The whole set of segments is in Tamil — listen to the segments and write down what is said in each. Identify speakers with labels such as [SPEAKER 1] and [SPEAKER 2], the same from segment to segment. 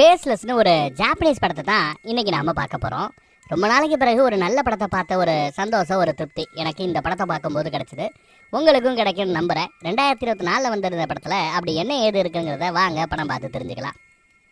[SPEAKER 1] ஃபேஸ்லெஸ்னு ஒரு ஜாப்பனீஸ் படத்தை தான் இன்னைக்கு நாம பார்க்க போறோம். ரொம்ப நாளைக்கு பிறகு ஒரு நல்ல படத்தை பார்த்த ஒரு சந்தோஷம் ஒரு திருப்தி எனக்கு இந்த படத்தை பார்க்கும்போது கிடச்சிது. உங்களுக்கும் கிடைக்கும்னு நம்புறேன். ரெண்டாயிரத்தி இருபத்தி நாலில் வந்திருந்த படத்தில் அப்படி என்ன ஏது இருக்குங்கிறத வாங்க படம் பார்த்து தெரிஞ்சுக்கலாம்.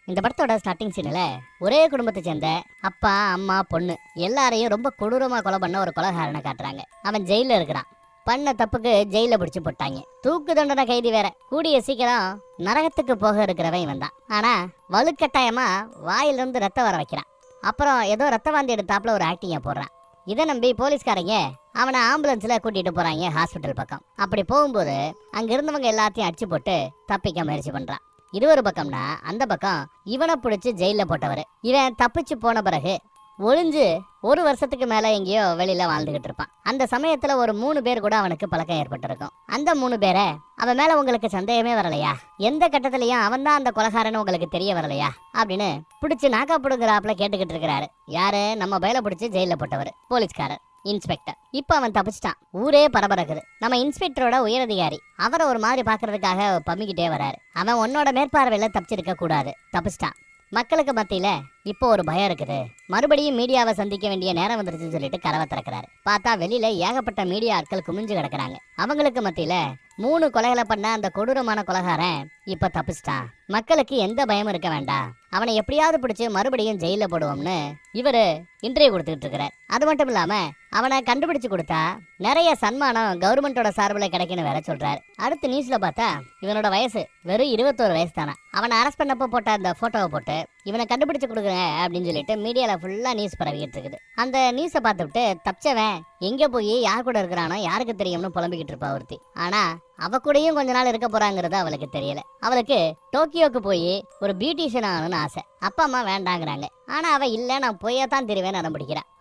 [SPEAKER 1] இந்த படத்தோட ஸ்டார்டிங் சீனில் ஒரே குடும்பத்தை சேர்ந்த அப்பா அம்மா பொண்ணு எல்லாரையும் ரொம்ப கொடூரமாக கொலை பண்ண ஒரு கொலகாரனை காட்டுறாங்க. அவன் ஜெயிலில் இருக்கிறான். பண்ண தப்புக்கு ஜெயில பிடிச்சு போட்டாங்க. தூக்கு தண்டனை கைதி வேற. கூடிய சீக்கிரம் நரகத்துக்கு போக இருக்கிறவன் இவன் தான். ஆனா வலுக்கட்டாயமா வாயிலிருந்து ரத்தம் வர வைக்கிறான். அப்புறம் ஏதோ ரத்த வாந்தி எடுத்தாப்புல ஒரு ஆக்டிங்க போடுறான். இதை நம்பி போலீஸ்காரங்க அவனை ஆம்புலன்ஸ்ல கூட்டிட்டு போறாங்க ஹாஸ்பிட்டல் பக்கம். அப்படி போகும்போது அங்க இருந்தவங்க எல்லாத்தையும் அடிச்சு போட்டு தப்பிக்க முயற்சி பண்றான். இது ஒரு பக்கம்னா அந்த பக்கம் இவனை பிடிச்சி ஜெயில போட்டவர். இவன் தப்பிச்சு போன பிறகு ஒளிஞ்சு ஒரு வருஷத்துக்கு மேல எங்கேயோ வெளியில வாழ்ந்துகிட்டு இருப்பான். அந்த சமயத்துல ஒரு மூணு பேர் கூட அவனுக்கு பழக்கம் ஏற்பட்டிருக்கும். அந்த மூணு பேரை அவன் மேல உங்களுக்கு சந்தேகமே வரலையா? எந்த கட்டத்திலயும் அவன் தான் அந்த கொலகாரன்னு உங்களுக்கு தெரிய வரலையா? அப்படின்னு பிடிச்சி நாக்கா புடுங்குறாப்புல கேட்டுக்கிட்டு இருக்கிறாரு. யாரு? நம்ம பயில பிடிச்சி ஜெயில போட்டவர் போலீஸ்காரர் இன்ஸ்பெக்டர். இப்ப அவன் தப்பிச்சிட்டான். ஊரே பரபரக்குது. நம்ம இன்ஸ்பெக்டரோட உயரதிகாரி. அவரை ஒரு மாதிரி பாக்குறதுக்காக பம்மிக்கிட்டே வராரு. அவன் உன்னோட மேற்பார்வையில தப்பிச்சிருக்க கூடாது தப்பிச்சிட்டான். மக்களுக்கு மத்தியில இப்போ ஒரு பயம் இருக்குது. மறுபடியும் மீடியாவை சந்திக்க வேண்டிய நேரம் வந்துருச்சுன்னு சொல்லிட்டு கதவை திறக்கிறாரு. பார்த்தா வெளியில ஏகப்பட்ட மீடியா ஆட்கள் குமிஞ்சு கிடக்குறாங்க. அவங்களுக்கு மத்தியில மூணு கொலைகளை பண்ண அந்த கொடூரமான கொலகாரன் இப்ப தப்பிச்சிட்டான் மக்களுக்கு எந்த பயமும் இருக்க வேண்டாம். அவனை எப்படியாவது பிடிச்சு மறுபடியும் ஜெயில போடுவோம்னு இவரு இன்டர்வியூ கொடுத்துக்கிட்டு இருக்கிறார். அது மட்டும் இல்லாம அவனை கண்டுபிடிச்சு கொடுத்தா நிறைய சன்மானம் கவர்மெண்டோட சார்பில் கிடைக்கணும் வேற சொல்றாரு. அடுத்து நியூஸ்ல பார்த்தா இவனோட வயசு வெறும் இருபத்தோரு வயசு தானே. அவனை அரெஸ்ட் பண்ணப்போ போட்ட அந்த போட்டோவை போட்டு இவனை கண்டுபிடிச்சு கொடுக்குறேன் அப்படின்னு சொல்லிட்டு மீடியாவில் ஃபுல்லாக நியூஸ் பரவிக்கிட்டு இருக்குது. அந்த நியூஸை பார்த்துவிட்டு தப்பிச்சவன் எங்க போய் யார் கூட இருக்கிறானோ யாருக்கு தெரியும்னு புலம்பிக்கிட்டு இருப்பா ஒருத்தி. ஆனா அவ கூடயும் கொஞ்ச நாள் இருக்க போறாங்கிறது அவளுக்கு தெரியல. அவளுக்கு டோக்கியோக்கு போய் ஒரு பியூட்டிஷியன் ஆகணும்னு ஆசை. அப்பா அம்மா வேண்டாங்கிறாங்க. ஆனா அவ இல்ல நான் போயே தான் தெரிவேன் நடம்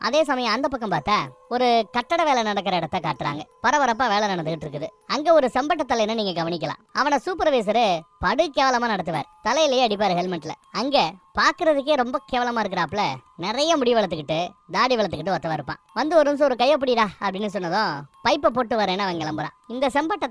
[SPEAKER 1] அதே சமயம் அந்த பக்கம் பார்த்தா ஒரு கட்டட வேலை நடக்கிற இடத்த காட்டுறாங்க. பரபரப்பா வேலை நடந்துகிட்டு இருக்குது. அங்க ஒரு சம்பட்ட தலைன்னு நீங்க கவனிக்கலாம். அவனை சூப்பர்வைசரு படு கேவலமா நடத்துவார். தலையிலேயே அடிப்பாரு ஹெல்மெட்ல அங்க பாக்குறதுக்கே ரொம்ப கேவலமா இருக்கிறாப்ல நிறைய முடி வளர்த்துக்கிட்டு தாடி வளர்த்துக்கிட்டு ஒருத்தவன் இருப்பான். வந்து ஒரு நிமிஷம் ஒரு கையை பிடிடா அப்படின்னு சொன்னதும் பைப்பை போட்டு வரேன்னு அவன் கிளம்புறான். இந்த செம்பட்ட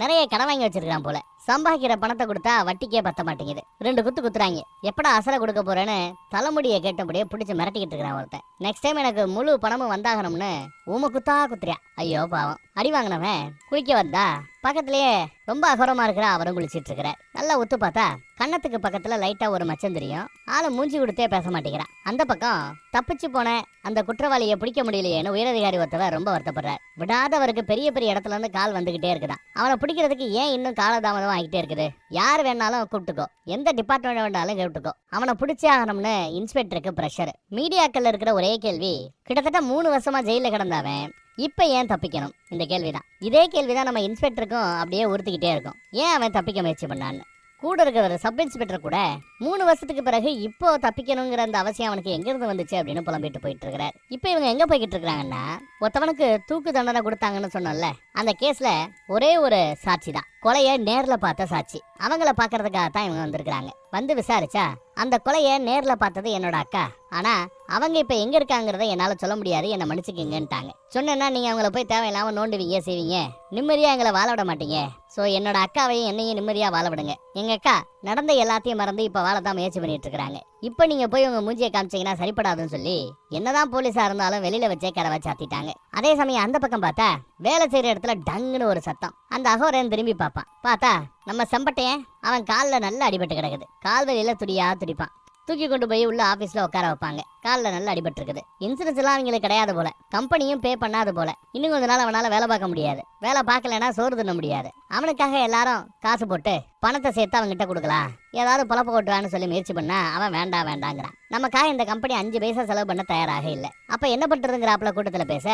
[SPEAKER 1] நிறைய கடன் வாங்கி வச்சிருக்கான் போல. சம்பாதிக்கிற பணத்தை கொடுத்தா வட்டிக்கே பத்த மாட்டேங்குது. ரெண்டு குத்து குத்துறாங்க. எப்படா அசலை கொடுக்க போறேன்னு தலைமுடியை கேட்டபடியே பிடிச்சி மிரட்டிக்கிட்டு இருக்கிறான் ஒருத்தன். நெக்ஸ்ட் டைம் எனக்கு முழு பணமும் வந்தாகணும்னு உம குத்தா குத்துறியா ஐயோ பாவம். அடி வாங்கினவன் குளிக்க வந்தா பக்கத்துலயே ரொம்ப அகரமா இருக்கிற அவரும் குளிச்சிட்டு இருக்கிறார். நல்லா ஒத்து பார்த்தா கன்னத்துக்கு பக்கத்துல லைட்டா ஒரு மச்சம் தெரியும். ஆளை மூஞ்சி கொடுத்தே பேச மாட்டேங்கிறான். அந்த பக்கம் தப்பிச்சு போன அந்த குற்றவாளியை பிடிக்க முடியலையேன்னு உயரதிகாரி ஒருத்தவர் ரொம்ப வருத்தப்படுறார். விடாதவருக்கு பெரிய பெரிய இடத்துல இருந்து கால் வந்துகிட்டே இருக்குதான். அவனை பிடிக்கிறதுக்கு ஏன் இன்னும் காலதாமதம் ஆகிட்டே இருக்குது? யார் வேணாலும் கூப்பிட்டுக்கோ. எந்த டிபார்ட்மெண்ட் வேணாலும் கூப்பிட்டுக்கோ அவனை பிடிச்சே ஆகணும்னு இன்ஸ்பெக்டருக்கு ப்ரெஷர் மீடியாக்கள் இருக்கிற ஒரே கேள்வி கிட்டத்தட்ட மூணு வருஷமா ஜெயில கிடந்தவன் இப்ப ஏன் தப்பிக்கணும்? இந்த கேள்விதான். இதே கேள்விதான் நம்ம இன்ஸ்பெக்டருக்கும் அப்படியே உறுத்திக்கிட்டே இருக்கும். ஏன் அவன் தப்பிக்க முயற்சி பண்ணான்னு? கூட இருக்கிற சப் இன்ஸ்பெக்டர் கூட மூணு வருஷத்துக்கு பிறகு இப்போ தப்பிக்கணுங்கிற அந்த அவசியம் அவனுக்கு எங்க இருந்து வந்துச்சு அப்படின்னு புலம்பிட்டு போயிட்டு இருக்கிறார் இப்போ இவங்க எங்க போய்கிட்டு இருக்காங்கன்னா ஒருத்தவனுக்கு தூக்கு தண்டனை கொடுத்தாங்கன்னு சொன்னோம்ல அந்த கேஸ்ல ஒரே ஒரு சாட்சி தான். கொலைய நேர்ல பார்த்த சாட்சி. அவங்கள பாக்குறதுக்காக தான் இவங்க வந்திருக்கிறாங்க. வந்து விசாரிச்சா அந்த கொலைய நேர்ல பார்த்தது என்னோட அக்கா. ஆனா அவங்க இப்ப எங்க இருக்காங்கிறத என்னால சொல்ல முடியாது என்ன மன்னிச்சுக்கிங்கன்ட்டாங்க. சொன்னேன்னா நீங்க அவங்கள போய் தேவையில்லாம நோண்டுவீங்க செய்வீங்க. நிம்மதியா எங்களை வாழ விட மாட்டீங்க. ஸோ என்னோட அக்காவையும் என்னையும் நிம்மதியாக வாழ விடுங்க. எங்க அக்கா நடந்த எல்லாத்தையும் மறந்து இப்போ வாழ தான் முயற்சி பண்ணிட்டு இருக்கிறாங்க இப்போ நீங்கள் போய் உங்கள் மூஞ்சியை காமிச்சீங்கன்னா சரிப்படாதுன்னு சொல்லி என்னதான் போலீஸாக இருந்தாலும் வெளியில் வச்சே கதவை சாத்திட்டாங்க அதே சமயம் அந்த பக்கம் பார்த்தா வேலை செய்கிற இடத்துல டங்குன்னு ஒரு சத்தம். அந்த அகோரன் திரும்பி பார்ப்பான். பார்த்தா நம்ம செம்பட்டையன் அவன் காலில் நல்லா அடிபட்டு கிடக்குது. கால் வலியில துடியா துடிப்பான். தூக்கி கொண்டு போய் உள்ள ஆபீஸ்ல உட்கார வைப்பாங்க. காலில் நல்லா அடிபட்டு இருக்குது இன்சூரன்ஸ் எல்லாம் அவங்களுக்கு கிடையாது போல. கம்பெனியும் பே பண்ணாது போல. இன்னும் கொஞ்ச நாள் அவனால வேலை பார்க்க முடியாது. வேலை பார்க்கலன்னா சோறு தின்ன முடியாது. அவனுக்காக எல்லாரும் காசு போட்டு பணத்தை சேர்த்து அவங்ககிட்ட கொடுக்கலாம் ஏதாவது பொழப்ப கொட்டுவான்னு சொல்லி முயற்சி பண்ணா அவன் வேண்டாம் வேண்டாங்கிறான். நமக்காக இந்த கம்பெனி அஞ்சு பைசா செலவு பண்ண தயாராக இல்லை. அப்போ என்ன பண்ணுறதுங்கிறாப்புல கூட்டத்தில் பேச?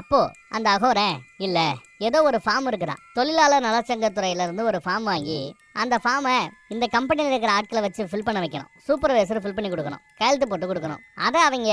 [SPEAKER 1] அப்போ அந்த அகோரன் இல்லை ஏதோ ஒரு ஃபார்ம் இருக்கிறான். தொழிலாளர் நலச்சங்கத்துறையிலேருந்து ஒரு ஃபார்ம் வாங்கி அந்த ஃபார்மை இந்த கம்பெனியில் இருக்கிற ஆட்களை வச்சு ஃபில் பண்ண வைக்கணும். சூப்பர்வைசர் ஃபில் பண்ணி கொடுக்கணும். கையெழுத்து போட்டு கொடுக்கணும். அதை அவங்க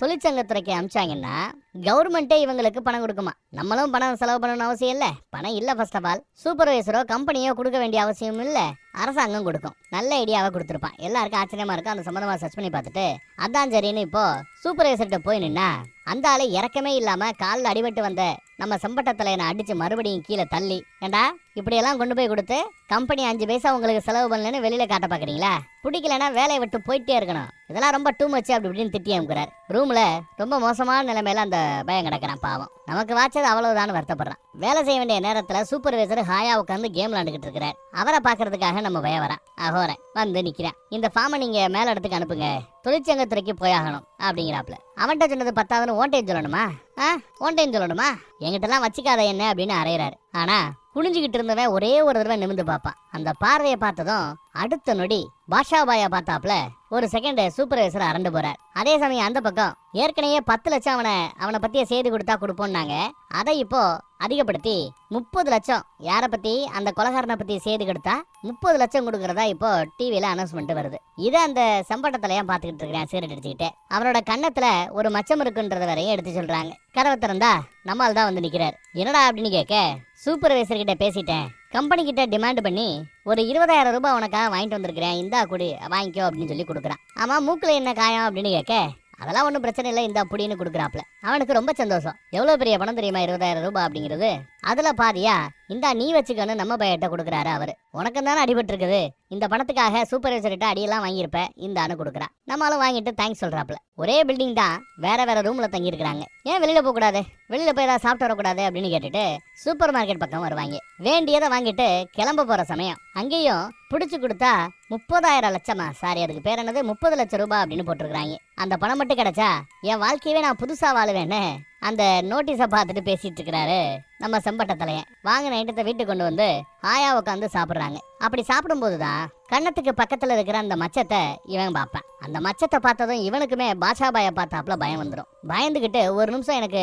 [SPEAKER 1] தொழிற்சங்கத்துறைக்கு அமிச்சாங்கன்னா கவர்மெண்ட்டே இவங்களுக்கு பணம் கொடுக்குமா? நம்மளும் பணம் செலவு பண்ணணும்னு அவசியம் இல்லை. பணம் இல்லை ஃபர்ஸ்ட் ஆஃப் ஆல் சூப்பர்வைசரோ கம்பெனியோ கொடுக்க வேண்டிய அவசியம் இல்லை. அரசாங்கம் கொடுக்கும். நல்ல ஐடியாவை கொடுத்துருப்பான். எல்லாருக்கும் ஆச்சரியமா இருக்கும். அந்த சம்மந்தமாக சர்ச் பண்ணி பார்த்துட்டு அதான் சரின்னு இப்போ சூப்பர்வைசர்கிட்ட போய் நின்னா அந்த ஆளு இறக்கமே இல்லாம காலில் அடிபட்டு வந்த நம்ம செம்பட்டத்தில் என்னை அடிச்சு மறுபடியும் கீழே தள்ளி ஏண்டா இப்படியெல்லாம் கொண்டு போய் கொடுத்து கம்பெனி அஞ்சு பைசா உங்களுக்கு செலவு பண்ணலன்னு வெளியில காட்ட பாக்குறீங்களா பிடிக்கலன்னா வேலையை விட்டு போயிட்டே இருக்கணும். இதெல்லாம் ரொம்ப டூ மச்சு அப்படி இப்படின்னு திட்டி அமுக்குறாரு ரூம்ல ரொம்ப மோசமான நிலைமையில அந்த பயம் கிடக்கிறான் பாவம். நமக்கு வாட்சது அவ்வளவுதான் வருத்தப்படுறான். வேலை செய்ய வேண்டிய நேரத்துல சூப்பர்வைசர் ஹாயா உட்காந்து கேம் விளாண்டுக்கிட்டு இருக்கிறார். அவரை பாக்குறதுக்காக நம்ம பயம் வரான். அகோர வந்து நிக்கிறேன். இந்த ஃபார்மை நீங்க மேல இடத்துக்கு அனுப்புங்க. தொழிற்சங்கத்துறைக்கு போயாகணும் அப்படிங்கிறாப்ல. அவன்கிட்ட சொன்னது பத்தாவதுன்னு ஓட்டையும் சொல்லணுமா? ஆ? ஓட்டையும் சொல்லணுமா? எங்கிட்டலாம் வச்சுக்காத என்ன அப்படின்னு அறையிறாரு. ஆனா குனிஞ்சுக்கிட்டு இருந்தவன் ஒரே ஒரு தடவை நிமிந்து பார்ப்பான். அந்த பார்வையை பார்த்ததும் அடுத்த நொடி பாஷாபாயா பார்த்தாப்ல ஒரு செகண்ட் சூப்பர்வைசர் அரண்டு போறார். அதே சமயம் அந்த பக்கம் ஏற்கனவே பத்து லட்சம் அவனை அவனை பத்திய செய்தி கொடுத்தா கொடுப்போம்னாங்க. அதை இப்போ அதிகப்படுத்தி முப்பது லட்சம். யாரை பத்தி? அந்த கொலகாரனை பத்தி செய்தி கொடுத்தா முப்பது லட்சம் கொடுக்கறதா இப்போ டிவியில அனௌன்ஸ்மெண்ட் வருது. இதை அந்த செம்பட்டத்திலையா பார்த்துக்கிட்டு இருக்கிறேன் சீரட் அடிச்சுக்கிட்டு. அவனோட கன்னத்துல ஒரு மச்சம் இருக்குன்றத வரையும் எடுத்து சொல்றாங்க. கதவை திறந்தா நம்மால் தான் வந்து நிக்கிறார். என்னடா அப்படின்னு கேட்க சூப்பர்வைசர் கிட்ட பேசிட்டேன். கம்பெனி கிட்ட டிமாண்ட் பண்ணி ஒரு இருபதாயிரம் ரூபாய் உனக்காக வாங்கிட்டு வந்திருக்கிறேன். இந்தா குடி வாங்கிக்கோ அப்படின்னு சொல்லி கொடுக்குறான். ஆமா மூக்கில் என்ன காயம் அப்படின்னு கேட்க அதெல்லாம் ஒன்றும் பிரச்சனை இல்லை இந்த அப்படின்னு கொடுக்குறாப்ல அவனுக்கு ரொம்ப சந்தோஷம். எவ்வளோ பெரிய பணம் தெரியுமா இருபதாயிரம் ரூபாய் அப்படிங்கிறது? அதில் பாதியா இந்தா நீ வச்சுக்கன்னு நம்ம பையிட்ட கொடுக்குறாரு அவர். உனக்கு தானே அடிபட்டு இருக்குது இந்த பணத்துக்காக சூப்பர்வைசர்கிட்ட அடியெல்லாம் வாங்கியிருப்ப இந்தான்னு கொடுக்குறான் கொடுக்குறா. நம்மளும் வாங்கிட்டு தேங்க்ஸ் சொல்கிறாப்ல ஒரே பில்டிங் தான் வேற வேற ரூமில் தங்கியிருக்கிறாங்க. ஏன் வெளியில் போகக்கூடாது? வெளியில் போய் ஏதாவது சாப்பிட்டு வரக்கூடாது அப்படின்னு கேட்டுட்டு சூப்பர் மார்க்கெட் பக்கம் வருவாங்க. வேண்டியதை வாங்கிட்டு கிளம்ப போகிற சமயம் அங்கேயும் பிடிச்சி கொடுத்தா முப்பதாயிரம் லட்சமா? சாரி அதுக்கு பேர் என்னது? முப்பது லட்சம் ரூபாய் அப்படின்னு போட்டிருக்கிறாங்க. அந்த பணம் மட்டும் கிடைச்சா என் வாழ்க்கையவே நான் புதுசா வாழுவேன்னு அந்த நோட்டீஸை பார்த்துட்டு பேசிட்டு இருக்கிறாரு. நம்ம செம்பட்ட தலையன் வாங்கின ஐட்டத்தை வீட்டுக்கு கொண்டு வந்து ஆயா உட்காந்து சாப்பிட்றாங்க. அப்படி சாப்பிடும்போது தான் கன்னத்துக்கு பக்கத்துல இருக்கிற அந்த மச்சத்தை இவன் பார்ப்பேன். அந்த மச்சத்தை பார்த்ததும் இவனுக்குமே பாஷாபாயை பார்த்தாப்புல பயம் வந்துடும் பயந்துக்கிட்டு ஒரு நிமிஷம் எனக்கு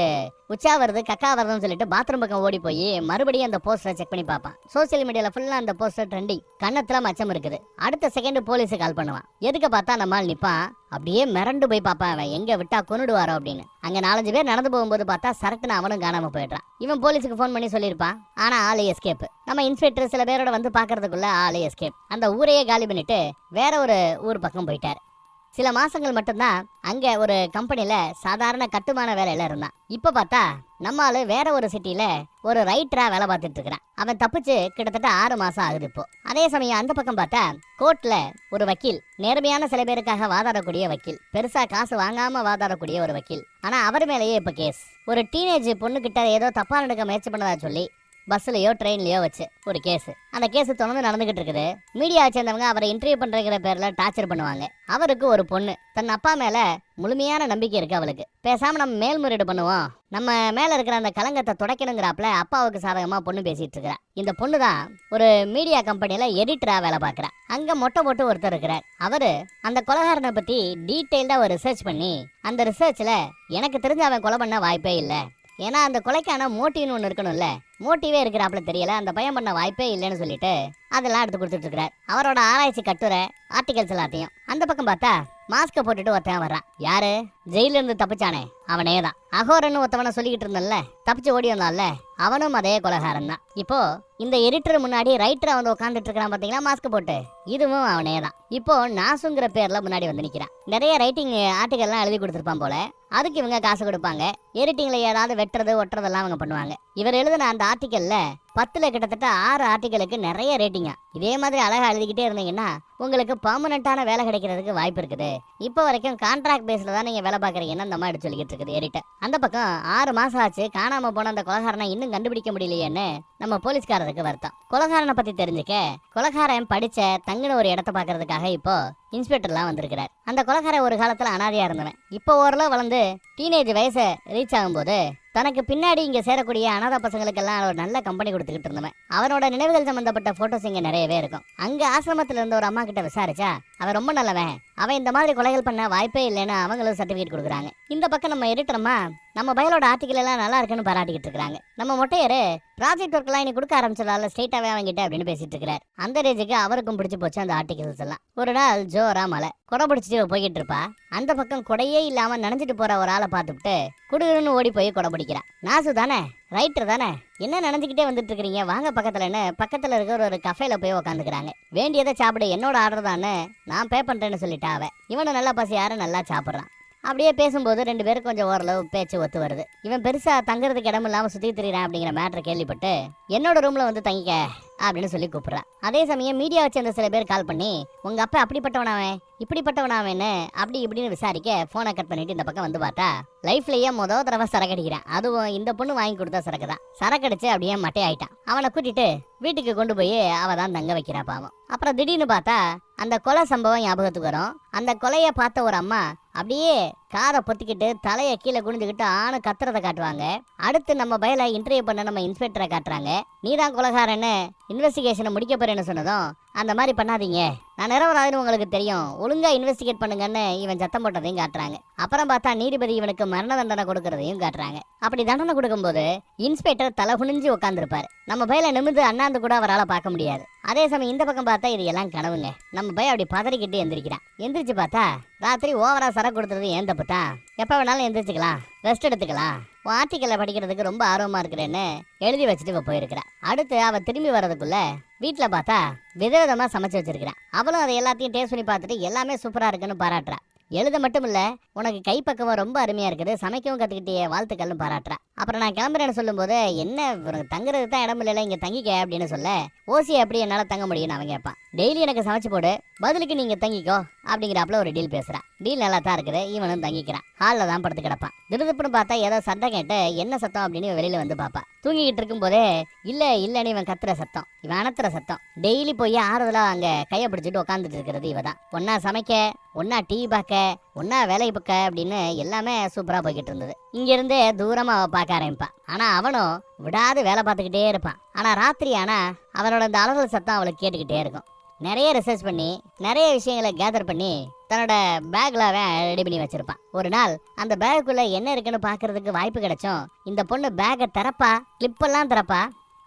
[SPEAKER 1] உச்சா வருது கக்கா வருதுன்னு சொல்லிட்டு பாத்ரூம் பக்கம் ஓடி போய் மறுபடியும் அந்த போஸ்டரை செக் பண்ணி பார்ப்பான். சோசியல் மீடியால ஃபுல்லா அந்த போஸ்டர் ட்ரெண்டிங் கண்ணத்தில் மச்சம் இருக்குது. அடுத்த செகண்ட் போலீஸுக்கு கால் பண்ணுவான். எதுக்கு பார்த்தா நம்ம நிற்பான் அப்படியே மிரண்டு போய் பார்ப்பான் அவன். எங்க விட்டா கொண்டுடுவாரோ அப்படின்னு. அங்க நாலஞ்சு பேர் நடந்து போகும்போது பார்த்தா சரக்குன்னு அவனும் காணாம போயிடுறான். இவன் போலீஸ் போலீஸுக்கு ஃபோன் பண்ணி சொல்லியிருப்பான் ஆனால் ஆளு எஸ்கேப் நம்ம இன்ஸ்பெக்டர் சில பேரோட வந்து பார்க்கறதுக்குள்ள ஆளு எஸ்கேப் அந்த ஊரையே காலி பண்ணிட்டு வேற ஒரு ஊர் பக்கம் போயிட்டார். சில மாசங்கள் மட்டும்தான் அங்க ஒரு கம்பெனில சாதாரண கட்டுமான வேலையில இருந்தான். இப்ப பார்த்தா நம்ம ஆளு வேற ஒரு சிட்டில ஒரு ரைட்டரா வேலை பார்த்துட்டு இருக்கிறான். அவன் தப்பிச்சு கிட்டத்தட்ட ஆறு மாசம் ஆகுது இப்போ. அதே சமயம் அந்த பக்கம் பார்த்தா கோர்ட்ல ஒரு வக்கீல் நேர்மையான சில பேருக்காக வாதாடக்கூடிய வக்கீல் பெருசா காசு வாங்காம வாதாடக்கூடிய ஒரு வக்கீல். ஆனா அவர் மேலேயே இப்ப கேஸ் ஒரு டீனேஜ் பொண்ணு கிட்ட ஏதோ தப்பா நடக்க முயற்சி பண்ணதா சொல்லி பஸ்லயோ ட்ரெயின்லயோ வச்சு ஒரு கேஸ். அந்த கேஸ் தொடர்ந்து நடந்துகிட்டு இருக்குது. மீடியா சேர்ந்தவங்க அவரை இன்டர்வியூ பண்றங்கிற பேர்ல டார்ச்சர் பண்ணுவாங்க. அவருக்கு ஒரு பொண்ணு. தன் அப்பா மேல முழுமையான நம்பிக்கை இருக்கு அவளுக்கு. பேசாம நம்ம மேல்முறையீடு பண்ணுவோம். நம்ம மேல இருக்கிற அந்த கலங்கத்தை துடைக்கணுங்கிறாப்ல அப்பாவுக்கு சாதகமா பொண்ணு பேசிட்டு இருக்கிறா. இந்த பொண்ணு தான் ஒரு மீடியா கம்பெனில எடிட்டரா வேலை பார்க்கறா. அங்க மொட்டை போட்டு ஒருத்தர் இருக்கிறார். அவரு அந்த கொலகாரனை பத்தி டீட்டெயில்டா ஒரு ரிசர்ச் பண்ணி அந்த ரிசர்ச்ல எனக்கு தெரிஞ்ச அவன் கொலை பண்ண வாய்ப்பே இல்லை. ஏன்னா அந்த கொலைக்கான மோட்டிவ்னு ஒன்று இருக்கணும்ல. மோட்டிவே இருக்கிறாப்புல தெரியல அந்த பயம் பண்ண வாய்ப்பே இல்லைன்னு சொல்லிட்டு அதெல்லாம் எடுத்து கொடுத்துட்டு இருக்கிறார் அவரோட ஆராய்ச்சி கட்டுரை ஆர்டிகல்ஸ் எல்லாத்தையும். அந்த பக்கம் பார்த்தா மாஸ்க போட்டுட்டு ஒருத்தன் வர்றான். யாரு? ஜெயில இருந்து தப்பிச்சானே. அவனே தான் அகோரன்னு ஒருத்தவனை சொல்லிக்கிட்டு இருந்தல தப்பிச்சு ஓடி வந்தான்ல அவனும் அதே கொலகாரன் தான் இப்போ இந்த எடிட்டர் முன்னாடி ரைட்டர் வந்து உட்காந்துட்டு இருக்கிறான் பாத்தீங்களா மாஸ்க் போட்டு? இதுவும் அவனே தான் இப்போ நாசுங்கிற பேர்ல முன்னாடி வந்து நிக்கிறான். நிறைய ரைட்டிங் ஆர்டிகல்லாம் எழுதி கொடுத்துருப்பான் போல. அதுக்கு இவங்க காசு கொடுப்பாங்க. எடிட்டிங்ல ஏதாவது வெட்டுறது ஒட்டுறதெல்லாம் அவங்க பண்ணுவாங்க. இவர் எழுதின அந்த ஆர்டிக்கல்ல பத்துல கிட்டத்தட்ட ஆறு ஆர்டிக்கலுக்கு நிறைய ரேட்டிங்கா இதே மாதிரி அழகா எழுதிக்கிட்டே இருந்தீங்கன்னா உங்களுக்கு பர்மனண்டான வேலை கிடைக்கிறதுக்கு வாய்ப்பு இருக்குது. இப்போ வரைக்கும் கான்ட்ராக்ட் பேஸ்ல தான் நீங்க வேலை பாக்குறீங்கன்னு அந்த மாதிரி சொல்லிக்கிட்டு இருக்குது எடிட்டர் அந்த பக்கம் ஆறு மாசம் ஆச்சு காணாம போன அந்த கொலகாரனை இன்னும் கண்டுபிடிக்க முடியலையேன்னு நம்ம போலீஸ்காரருக்கு வருத்தம். கொலகாரனை பத்தி தெரிஞ்சுக்க கொலகாரன் படிச்ச தங்கின ஒரு இடத்த பார்க்கறதுக்காக இப்போ இன்ஸ்பெக்டர்லாம் வந்திருக்கிறார். அந்த கொலகாரன் ஒரு காலத்துல அனாதையா இருந்தவன். இப்போ ஓரளவு வளர்ந்து டீனேஜ் வயசை ரீச் ஆகும்போது தனக்கு பின்னாடி இங்கே சேரக்கூடிய அனாதை பசங்களுக்கெல்லாம் ஒரு நல்ல கம்பெனி கொடுத்துக்கிட்டு இருந்தவன். அவனோட நினைவுகள் சம்பந்தப்பட்ட ஃபோட்டோஸ் இங்கே நிறையவே இருக்கும். அங்கே ஆசிரமத்தில் இருந்த ஒரு அம்மா கிட்ட விசாரிச்சா அவன் ரொம்ப நல்லவன். அவன் இந்த மாதிரி கொலைகள் பண்ண வாய்ப்பே இல்லைன்னு அவங்களும் சர்டிஃபிகேட் கொடுக்குறாங்க. இந்த பக்கம் நம்ம எடிட்டரமா நம்ம பயலோட ஆர்டிக்கல் எல்லாம் நல்லா இருக்குன்னு பாராட்டிக்கிட்டு இருக்காங்க நம்ம மொட்டையர் ப்ராஜெக்ட் ஒர்க்லாம் இன்னைக்கு கொடுக்க ஆரம்பிச்சிடல ஸ்ட்ரெயிட்டாவே அவங்கிட்ட அப்படின்னு பேசிட்டு இருக்கிறார். அந்த ரேஜுக்கு அவருக்கும் பிடிச்சி போச்சு அந்த ஆர்டிகல்ஸ் எல்லாம். ஒரு நாள் ஜோரா மலை கொடை பிடிச்சிட்டு போய்கிட்டு இருப்பா. அந்த பக்கம் கொடையே இல்லாம நனைஞ்சிட்டு போற ஒரு ஆளை பார்த்துட்டு குடுன்னு ஓடி போய் கொடை பிடிக்கிறான் நாசு தானே? ரைட்டர் தானே? என்ன நினைஞ்சுக்கிட்டே வந்துட்டு இருக்கிறீங்க? வாங்க பக்கத்துலன்னு பக்கத்துல இருக்கிற ஒரு கஃபேல போய் உக்காந்துக்கிறாங்க. வேண்டியதை சாப்பிடு என்னோட ஆர்டர் தானே நான் பே பண்றேன்னு சொல்லிட்டா அவன். இவனை நல்லா பசி யாரும் நல்லா சாப்பிட்றான். அப்படியே பேசும்போது ரெண்டு பேரும் கொஞ்சம் ஓரளவு பேச்சு ஒத்து வருது. இவன் பெருசா தங்குறதுக்கு இடம் இல்லாம சுத்தி திரியிறான் அப்படிங்கிற மேட்ரு கேள்விப்பட்டு என்னோட ரூம்ல வந்து தங்கிக்க அப்படின்னு சொல்லி கூப்பிடுறான். அதே சமயம் மீடியா சேர்ந்த சில பேர் கால் பண்ணி உங்க அப்பா அப்படிப்பட்டவனாவே இப்படிப்பட்டவனாவேன்னு அப்படி இப்படின்னு விசாரிக்க போனை கட் பண்ணிட்டு இந்த பக்கம் வந்து பார்த்தா லைஃப்லயே முத தடவை சரக்கு அடிக்கிறான். அதுவும் இந்த பொண்ணு வாங்கி கொடுத்த சரக்கு தான். சரக்கு அடிச்சு அப்படியே மட்டையாயிட்டான். அவனை கூட்டிட்டு வீட்டுக்கு கொண்டு போய் அவ தான் தங்க வைக்கிறா பாவம். அப்புறம் திடீர்னு பார்த்தா அந்த கொலை சம்பவம் ஞாபகத்துக்கு வரும். அந்த கொலையை பார்த்த ஒரு அம்மா அப்படியே காதை பொத்திக்கிட்டு தலையை கீழே குனிஞ்சுக்கிட்டு ஆணு கத்துறதை காட்டுவாங்க. அடுத்து நம்ம பயல இன்டர்வியூ பண்ண நம்ம இன்ஸ்பெக்டரை காட்டுறாங்க. நீதான் கொலகாரன்னு இன்வெஸ்டிகேஷனை முடிக்க போறேன்னு சொன்னதும் அந்த மாதிரி பண்ணாதீங்க. நான் நிரவராதுன்னு உங்களுக்கு தெரியும். ஒழுங்கா இன்வெஸ்டிகேட் பண்ணுங்கன்னு இவன் சத்தம் போட்டதையும் காட்டுறாங்க. அப்புறம் பார்த்தா நீதிபதி இவனுக்கு மரண தண்டனை கொடுக்கறதையும் காட்டுறாங்க. அப்படி தண்டனை கொடுக்கும்போது இன்ஸ்பெக்டர் தலை குனிஞ்சு உட்காந்துருப்பாரு நம்ம பயில நிமிந்து அண்ணாந்து கூட அவரால் பார்க்க முடியாது. அதே சமயம் இந்த பக்கம் பார்த்தா இது எல்லாம் கனவுங்க நம்ம பையன் அப்படி பதறிக்கிட்டு எந்திரிக்கிறான். எந்திரிச்சு பார்த்தா ராத்திரி ஓவரா சர கொடுத்தது ஏன் தப்பு தான்? எப்போ வேணாலும் எந்திரிச்சுக்கலாம். ரெஸ்ட் எடுத்துக்கலாம். உன் ஆர்டிக்கலை படிக்கிறதுக்கு ரொம்ப ஆர்வமா இருக்கிறேன்னு எழுதி வச்சுட்டு இப்போ போயிருக்கிறான் அடுத்து அவ திரும்பி வர்றதுக்குள்ள வீட்டில் பார்த்தா விதவிதமாக சமைச்சு வச்சிருக்கிறான் அவளும் அதை எல்லாத்தையும் டேஸ்ட் பண்ணி பார்த்துட்டு எல்லாமே சூப்பராக இருக்குன்னு பாராட்டுறா. எழுத மட்டும் இல்ல உனக்கு கைப்பக்குவம் ரொம்ப அருமையா இருக்குது. சமைக்கவும் கத்துக்கிட்டே வாழ்த்துக்கள்னு பாராட்டுறா. அப்புறம் நான் கிளம்புறேன்னு சொல்லும்போது என்ன உனக்கு தங்குறதுக்கு தான் இடம் இல்லைல்ல இங்க தங்கிக்க அப்படின்னு சொல்ல ஓசியை அப்படி என்னால தங்க முடியும்னு அவன் கேட்பான். டெய்லி எனக்கு சமைச்சு போடு. பதிலுக்கு நீங்க தங்கிக்கோ. அப்படிங்கிறாப்புல ஒரு டீல் பேசுகிறான் டீல் நல்லா தான் இருக்குது. இவனும் தங்கிக்கிறான். ஹாலில் தான் படுத்து கிடப்பான். திடுதுப்புன்னு பார்த்தா ஏதோ சத்தம் கேட்டு என்ன சத்தம் அப்படின்னு வெளியில் வந்து பார்ப்பா தூங்கிக்கிட்டு இருக்கும்போதே இல்லை இல்லைன்னு இவன் கத்துற சத்தம். இவன் அனத்துற சத்தம். டெய்லி போய் ஆறுதலாக அங்கே கையை பிடிச்சிட்டு உட்காந்துட்டு இருக்கிறது இவ தான் ஒன்னா சமைக்க ஒன்னா டீ பார்க்க ஒன்னா வேலை பார்க்க அப்படின்னு எல்லாமே சூப்பராக போய்கிட்டு இருந்தது. இங்கேருந்தே தூரமாக அவள் அவ பார்க்க ஆரம்பிப்பான். ஆனால் அவனும் விடாது வேலை பார்த்துக்கிட்டே இருப்பான். ஆனால் ராத்திரி ஆனால் அவனோட அந்த அலறல் சத்தம் அவளுக்கு கேட்டுக்கிட்டே இருக்கும். நிறைய ரிசர்ச் பண்ணி நிறைய விஷயங்களை கேதர் பண்ணி தன்னோட பேக்ல அவன் ரெடி பண்ணி வச்சிருப்பான். ஒரு நாள் அந்த பேக்குள்ள என்ன இருக்குன்னு பாக்குறதுக்கு வாய்ப்பு கிடைச்சோம் இந்த பொண்ணு பேக்கை திறப்பா? கிளிப்பெல்லாம் திறப்பா?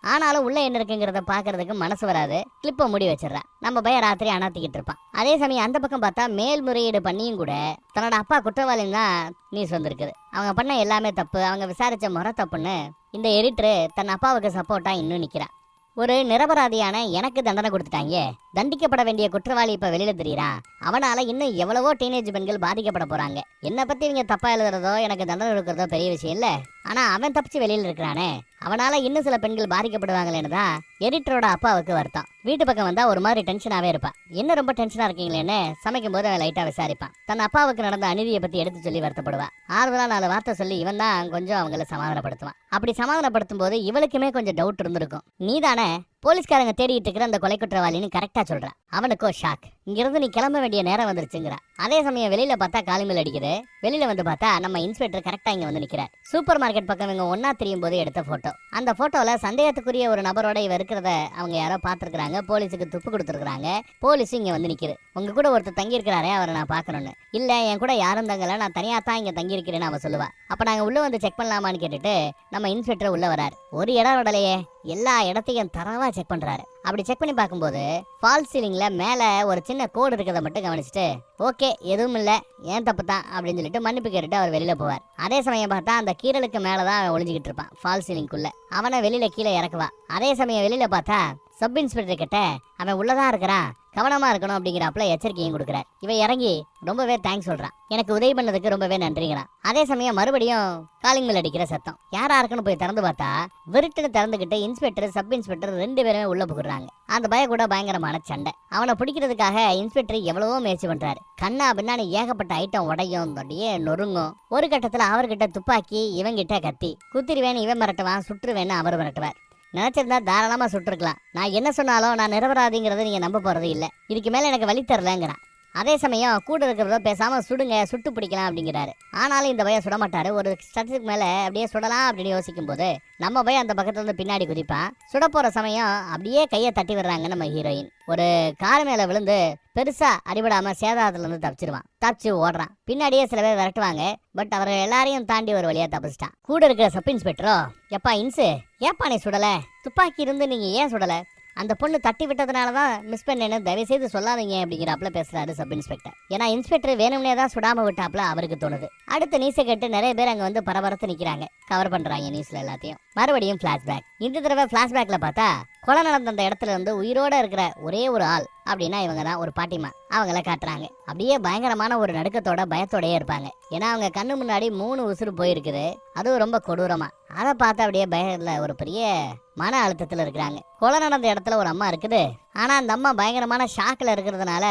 [SPEAKER 1] ஆனாலும் உள்ள என்ன இருக்குங்கிறத பாக்குறதுக்கு மனசு வராது. கிளிப்பை முடி வச்சிடறான் நம்ம பையன் ராத்திரி அனாத்திக்கிட்டு இருப்பான். அதே சமயம் அந்த பக்கம் பார்த்தா மேல்முறையீடு பண்ணியும் கூட தன்னோட அப்பா குற்றவாளின்னு தான் நியூஸ் வந்திருக்குது. அவங்க பண்ண எல்லாமே தப்பு. அவங்க விசாரிச்ச முறை தப்புன்னு இந்த எடிட்டரு தன் அப்பாவுக்கு சப்போர்ட்டா இன்னும் நிக்கிறான் ஒரு நிரபராதியான எனக்கு தண்டனை கொடுத்துட்டாங்க. தண்டிக்கப்பட வேண்டிய குற்றவாளி இப்ப வெளியில தெரியுறான் அவனால இன்னும் எவ்வளவோ டீனேஜ் பெண்கள் பாதிக்கப்பட போறாங்க. என்ன பத்தி இவங்க தப்பா எழுதுறதோ எனக்கு தண்டனை கொடுக்கறதோ பெரிய விஷயம் இல்லை. ஆனா அவன் தப்பிச்சு வெளியில இருக்கிறானே. அவனால இன்னும் சில பெண்கள் பாதிக்கப்படுவாங்களேன்னு தான் எடிட்டரோட அப்பாவுக்கு வருத்தம். வீட்டு பக்கம் வந்தா ஒரு மாதிரி டென்ஷனாவே இருப்பான். என்ன ரொம்ப டென்ஷனா இருக்கீங்களேன்னு சமைக்கும் போது அவன் லைட்டா விசாரிப்பான். தன் அப்பாவுக்கு நடந்த அநீதியை பத்தி எடுத்து சொல்லி வருத்தப்படுவான் ஆறுதலா நாலு வார்த்தை சொல்லி இவன் தான் கொஞ்சம் அவங்கள சமாதானப்படுத்துவான். அப்படி சமாதானப்படுத்தும் போது இவளுக்குமே கொஞ்சம் டவுட் இருந்திருக்கும். நீதானே போலீஸ்காரங்க தேடிட்டு இருக்கிற அந்த கொலை குற்றவாளின்னு கரெக்டா சொல்றான் அவனுக்கோ ஷாக் இங்கிருந்து நீ கிளம்ப வேண்டிய நேரம் வந்துருச்சுங்கிறா. அதே சமயம் வெளியில பார்த்தா காலிமல் அடிக்குது. வெளியில வந்து பார்த்தா நம்ம இன்ஸ்பெக்டர் கரெக்டா இங்க வந்து நிக்கிறார். சூப்பர் மார்க்கெட் பக்கம் இவங்க ஒன்னா தெரியும் போது எடுத்த போட்டோ அந்த போட்டோல சந்தேகத்துக்குரிய ஒரு நபரோட இவ இருக்கிறத அவங்க யாரோ பாத்துருக்காங்க போலீஸுக்கு துப்பு கொடுத்துருக்காங்க போலீஸ் இங்க வந்து நிக்குது. உங்க கூட ஒருத்தர் தங்கி இருக்கிறாரே அவரை நான் பாக்கணும்னு இல்ல என் கூட யாரும் தங்கல நான் தனியா தான் இங்க தங்கி இருக்கிறேன்னு அவன் சொல்லுவா. அப்ப நாங்க உள்ள வந்து செக் பண்ணலாமான்னு கேட்டுட்டு நம்ம இன்ஸ்பெக்டர் உள்ள வரார். ஒரு இடம் விடலையே எல்லா இடத்தையும் தரவா செக் பண்றாரு. அப்படி செக் பண்ணி பார்க்கும்போது ஃபால் சீலிங்ல மேல ஒரு சின்ன கோடு இருக்கிறத மட்டும் கவனிச்சுட்டு ஓகே எதுவும் இல்ல ஏன் தப்பு தான்? அப்படின்னு சொல்லிட்டு மன்னிப்பு கேட்டுட்டு அவர் வெளியில போவார். அதே சமயம் பார்த்தா அந்த கீரலுக்கு மேலதான் அவன் ஒளிஞ்சுக்கிட்டு இருப்பான் ஃபால் சீலிங்குள்ள அவனை வெளியில கீழே இறக்குவான். அதே சமயம் வெளியில பார்த்தா சப் இன்ஸ்பெக்டர் கிட்ட அவன் உள்ளதான் இருக்கிறான் கவனமா இருக்கணும் அப்படிங்கிறாப்புல எச்சரிக்கையும் கொடுக்குறார். இவன் இறங்கி ரொம்பவே தேங்க்ஸ் சொல்றான் எனக்கு உதவி பண்ணதுக்கு ரொம்பவே நன்றிங்கிறான் அதே சமயம் மறுபடியும் காலிங் பெல் அடிக்கிற சத்தம். யாரா இருக்குன்னு போய் திறந்து பார்த்தா விருட்டுன்னு திறந்துகிட்டு இன்ஸ்பெக்டர் சப் இன்ஸ்பெக்டர் ரெண்டு பேருமே உள்ள புகுறாங்க. அந்த பய கூட பயங்கரமான சண்டை. அவனை பிடிக்கிறதுக்காக இன்ஸ்பெக்டர் எவ்வளவோ முயற்சி பண்றாரு. கண்ணா பின்னாடி ஏகப்பட்ட ஐட்டம் உடையும் தொண்டியே நொறுங்கும். ஒரு கட்டத்துல அவர்கிட்ட துப்பாக்கி இவங்கிட்ட கத்தி. குத்திருவேன்னு இவன் மிரட்டுவான் சுற்றுவேன்னு அவர் மிரட்டுவார். நினச்சிருந்தா தாராளமாக சுட்டிருக்கலாம். நான் என்ன சொன்னாலும் நான் நிரபராதிங்கிறத நீங்கள் நம்ப போகிறது இல்லை. இதுக்கு மேலே எனக்கு வழி தரலங்கிறான். அதே சமயம் கூட இருக்கிறத பேசாம சுடுங்க சுட்டு பிடிக்கலாம் அப்படிங்கிறாரு. ஆனாலும் இந்த பையன் சுட மாட்டாரு ஒரு ஸ்டத்துக்கு மேல அப்படியே சுடலாம் அப்படின்னு யோசிக்கும் போது நம்ம பையன் அந்த பக்கத்துல இருந்து பின்னாடி குதிப்பான் சுட போற சமயம் அப்படியே கையை தட்டி விடுறாங்க நம்ம ஹீரோயின் ஒரு கார் மேல விழுந்து பெருசா அடிபடாம சேதாரத்துல இருந்து தப்பிச்சிருவான். தப்பிச்சு ஓடுறான். பின்னாடியே சில பேர் விரட்டுவாங்க. பட் அவர் எல்லாரையும் தாண்டி ஒரு வழியா தப்பிச்சிட்டான். கூட இருக்கிற சப் இன்ஸ்பெக்டரோ எப்பா இன்சு ஏப்பா நீ சுடல? துப்பாக்கி இருந்து நீங்க ஏன் சுடல? அந்த பொண்ணு தட்டி விட்டதுனால தான் மிஸ் பண்ணேன்னு தயவு செய்து சொல்லாதீங்க அப்படிங்கிறாப்புல பேசுறாரு சப் இன்ஸ்பெக்டர் ஏன்னா இன்ஸ்பெக்டர் வேணும்னே தான் சுடாம விட்டாப்புல அவருக்கு தோணுது. அடுத்த நியூஸை கேட்டு நிறைய பேர் அங்க வந்து பரபரத்து நிக்கிறாங்க. கவர் பண்றாங்க நியூஸ்ல எல்லாத்தையும். மறுபடியும் பிளாஷ்பேக் இந்த தடவை பிளாஷ்பேக்ல பார்த்தா கொலை நடந்த அந்த இடத்துல இருந்து உயிரோட இருக்கிற ஒரே ஒரு ஆள் அப்படின்னா இவங்க தான் ஒரு பாட்டிமா. அவங்கள காட்டுறாங்க. அப்படியே பயங்கரமான ஒரு நடுக்கத்தோட பயத்தோடயே இருப்பாங்க. ஏன்னா அவங்க கண்ணு முன்னாடி மூணு உசுறு போயிருக்குது. அதுவும் ரொம்ப கொடூரமா. அதை பார்த்து அப்படியே பயத்தில் ஒரு பெரிய மன அழுத்தத்தில் இருக்கிறாங்க. கொலை நடந்த இடத்துல ஒரு அம்மா இருக்குது. ஆனால் அந்த அம்மா பயங்கரமான ஷாக்கில் இருக்கிறதுனால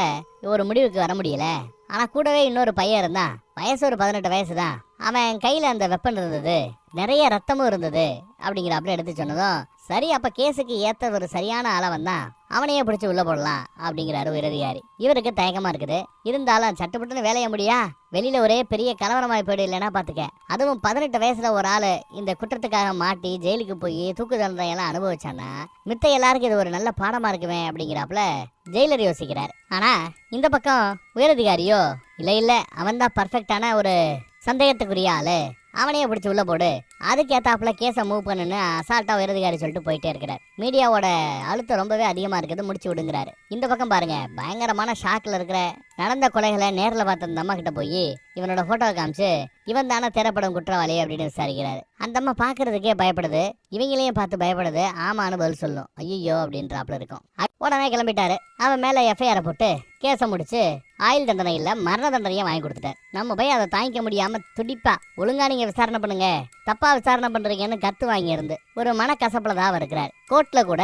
[SPEAKER 1] ஒரு முடிவுக்கு வர முடியல. ஆனால் கூடவே இன்னொரு பையன் இருந்தான். வயசு ஒரு பதினெட்டு வயசு தான் அவன் கையில் அந்த வெப்பன் இருந்தது. நிறைய ரத்தமும் இருந்தது. அப்படிங்கிற அப்படி எடுத்து சொன்னதும் சரி அப்போ கேஸுக்கு ஏற்ற ஒரு சரியான அளவன் தான். அவனையே பிடிச்சி உள்ள போடலாம் அப்படிங்கிறாரு உயரதிகாரி. இவருக்கு தயக்கமா இருக்குது. இருந்தாலும் சட்டுப்பட்டுன்னு வேலைய முடியா? வெளியில ஒரே பெரிய கலவரமாய் போயிடு இல்லைன்னா பாத்துக்க. அதுவும் பதினெட்டு வயசுல ஒரு ஆளு இந்த குற்றத்துக்காக மாட்டி ஜெயிலுக்கு போய் தூக்கு தண்டனை எல்லாம் அனுபவிச்சான்னா மித்த எல்லாருக்கும் இது ஒரு நல்ல பாடமா இருக்குமே அப்படிங்கிறாப்புல ஜெயிலர் யோசிக்கிறார். ஆனா இந்த பக்கம் உயரதிகாரியோ? இல்ல இல்ல. அவன்தான் பர்ஃபெக்டான ஒரு சந்தேகத்துக்குரிய ஆளு. அவனையே பிடிச்சி உள்ள போடு. அதுக்கேத்தாப்புல கேஸை மூவ் பண்ணுன்னு அசால்ட்டா உயரதிகாரி சொல்லிட்டு போயிட்டே இருக்கிறார். மீடியாவோட அழுத்தம் ரொம்பவே அதிகமா இருக்குது முடிச்சு விடுங்கிறாரு. இந்த பக்கம் பாருங்க பயங்கரமான ஷாக்ல இருக்கிற நடந்த கொலைகளை நேரில் பார்த்த அந்த அம்மா கிட்ட போய் இவனோட போட்டோ காமிச்சு இவன் தானே திரைப்படம் குற்றவாளி அப்படின்னு விசாரிக்கிறாரு. அந்த அம்மா பாக்குறதுக்கே பயப்படுது இவங்களையும் பார்த்து பயப்படுது. ஆமான்னு பதில் சொல்லும். ஐயோ அப்படின்றாப்புல இருக்கும். உடனே கிளம்பிட்டாரு. அவன் மேல எஃப்ஐஆர் போட்டு கேஸை முடிச்சு ஆயுள் தண்டனை இல்லை மரண தண்டனையும் வாங்கி கொடுத்துட்டார் நம்ம போய் அதை தாங்கிக்க முடியாம துடிப்பா ஒழுங்கா நீங்க விசாரணை பண்ணுங்க. தப்பா விசாரணை பண்றீங்கன்னு கத்து வாங்கியிருந்து ஒரு மனக்கசப்புல தான் இருக்கிறார். கோர்ட்ல கூட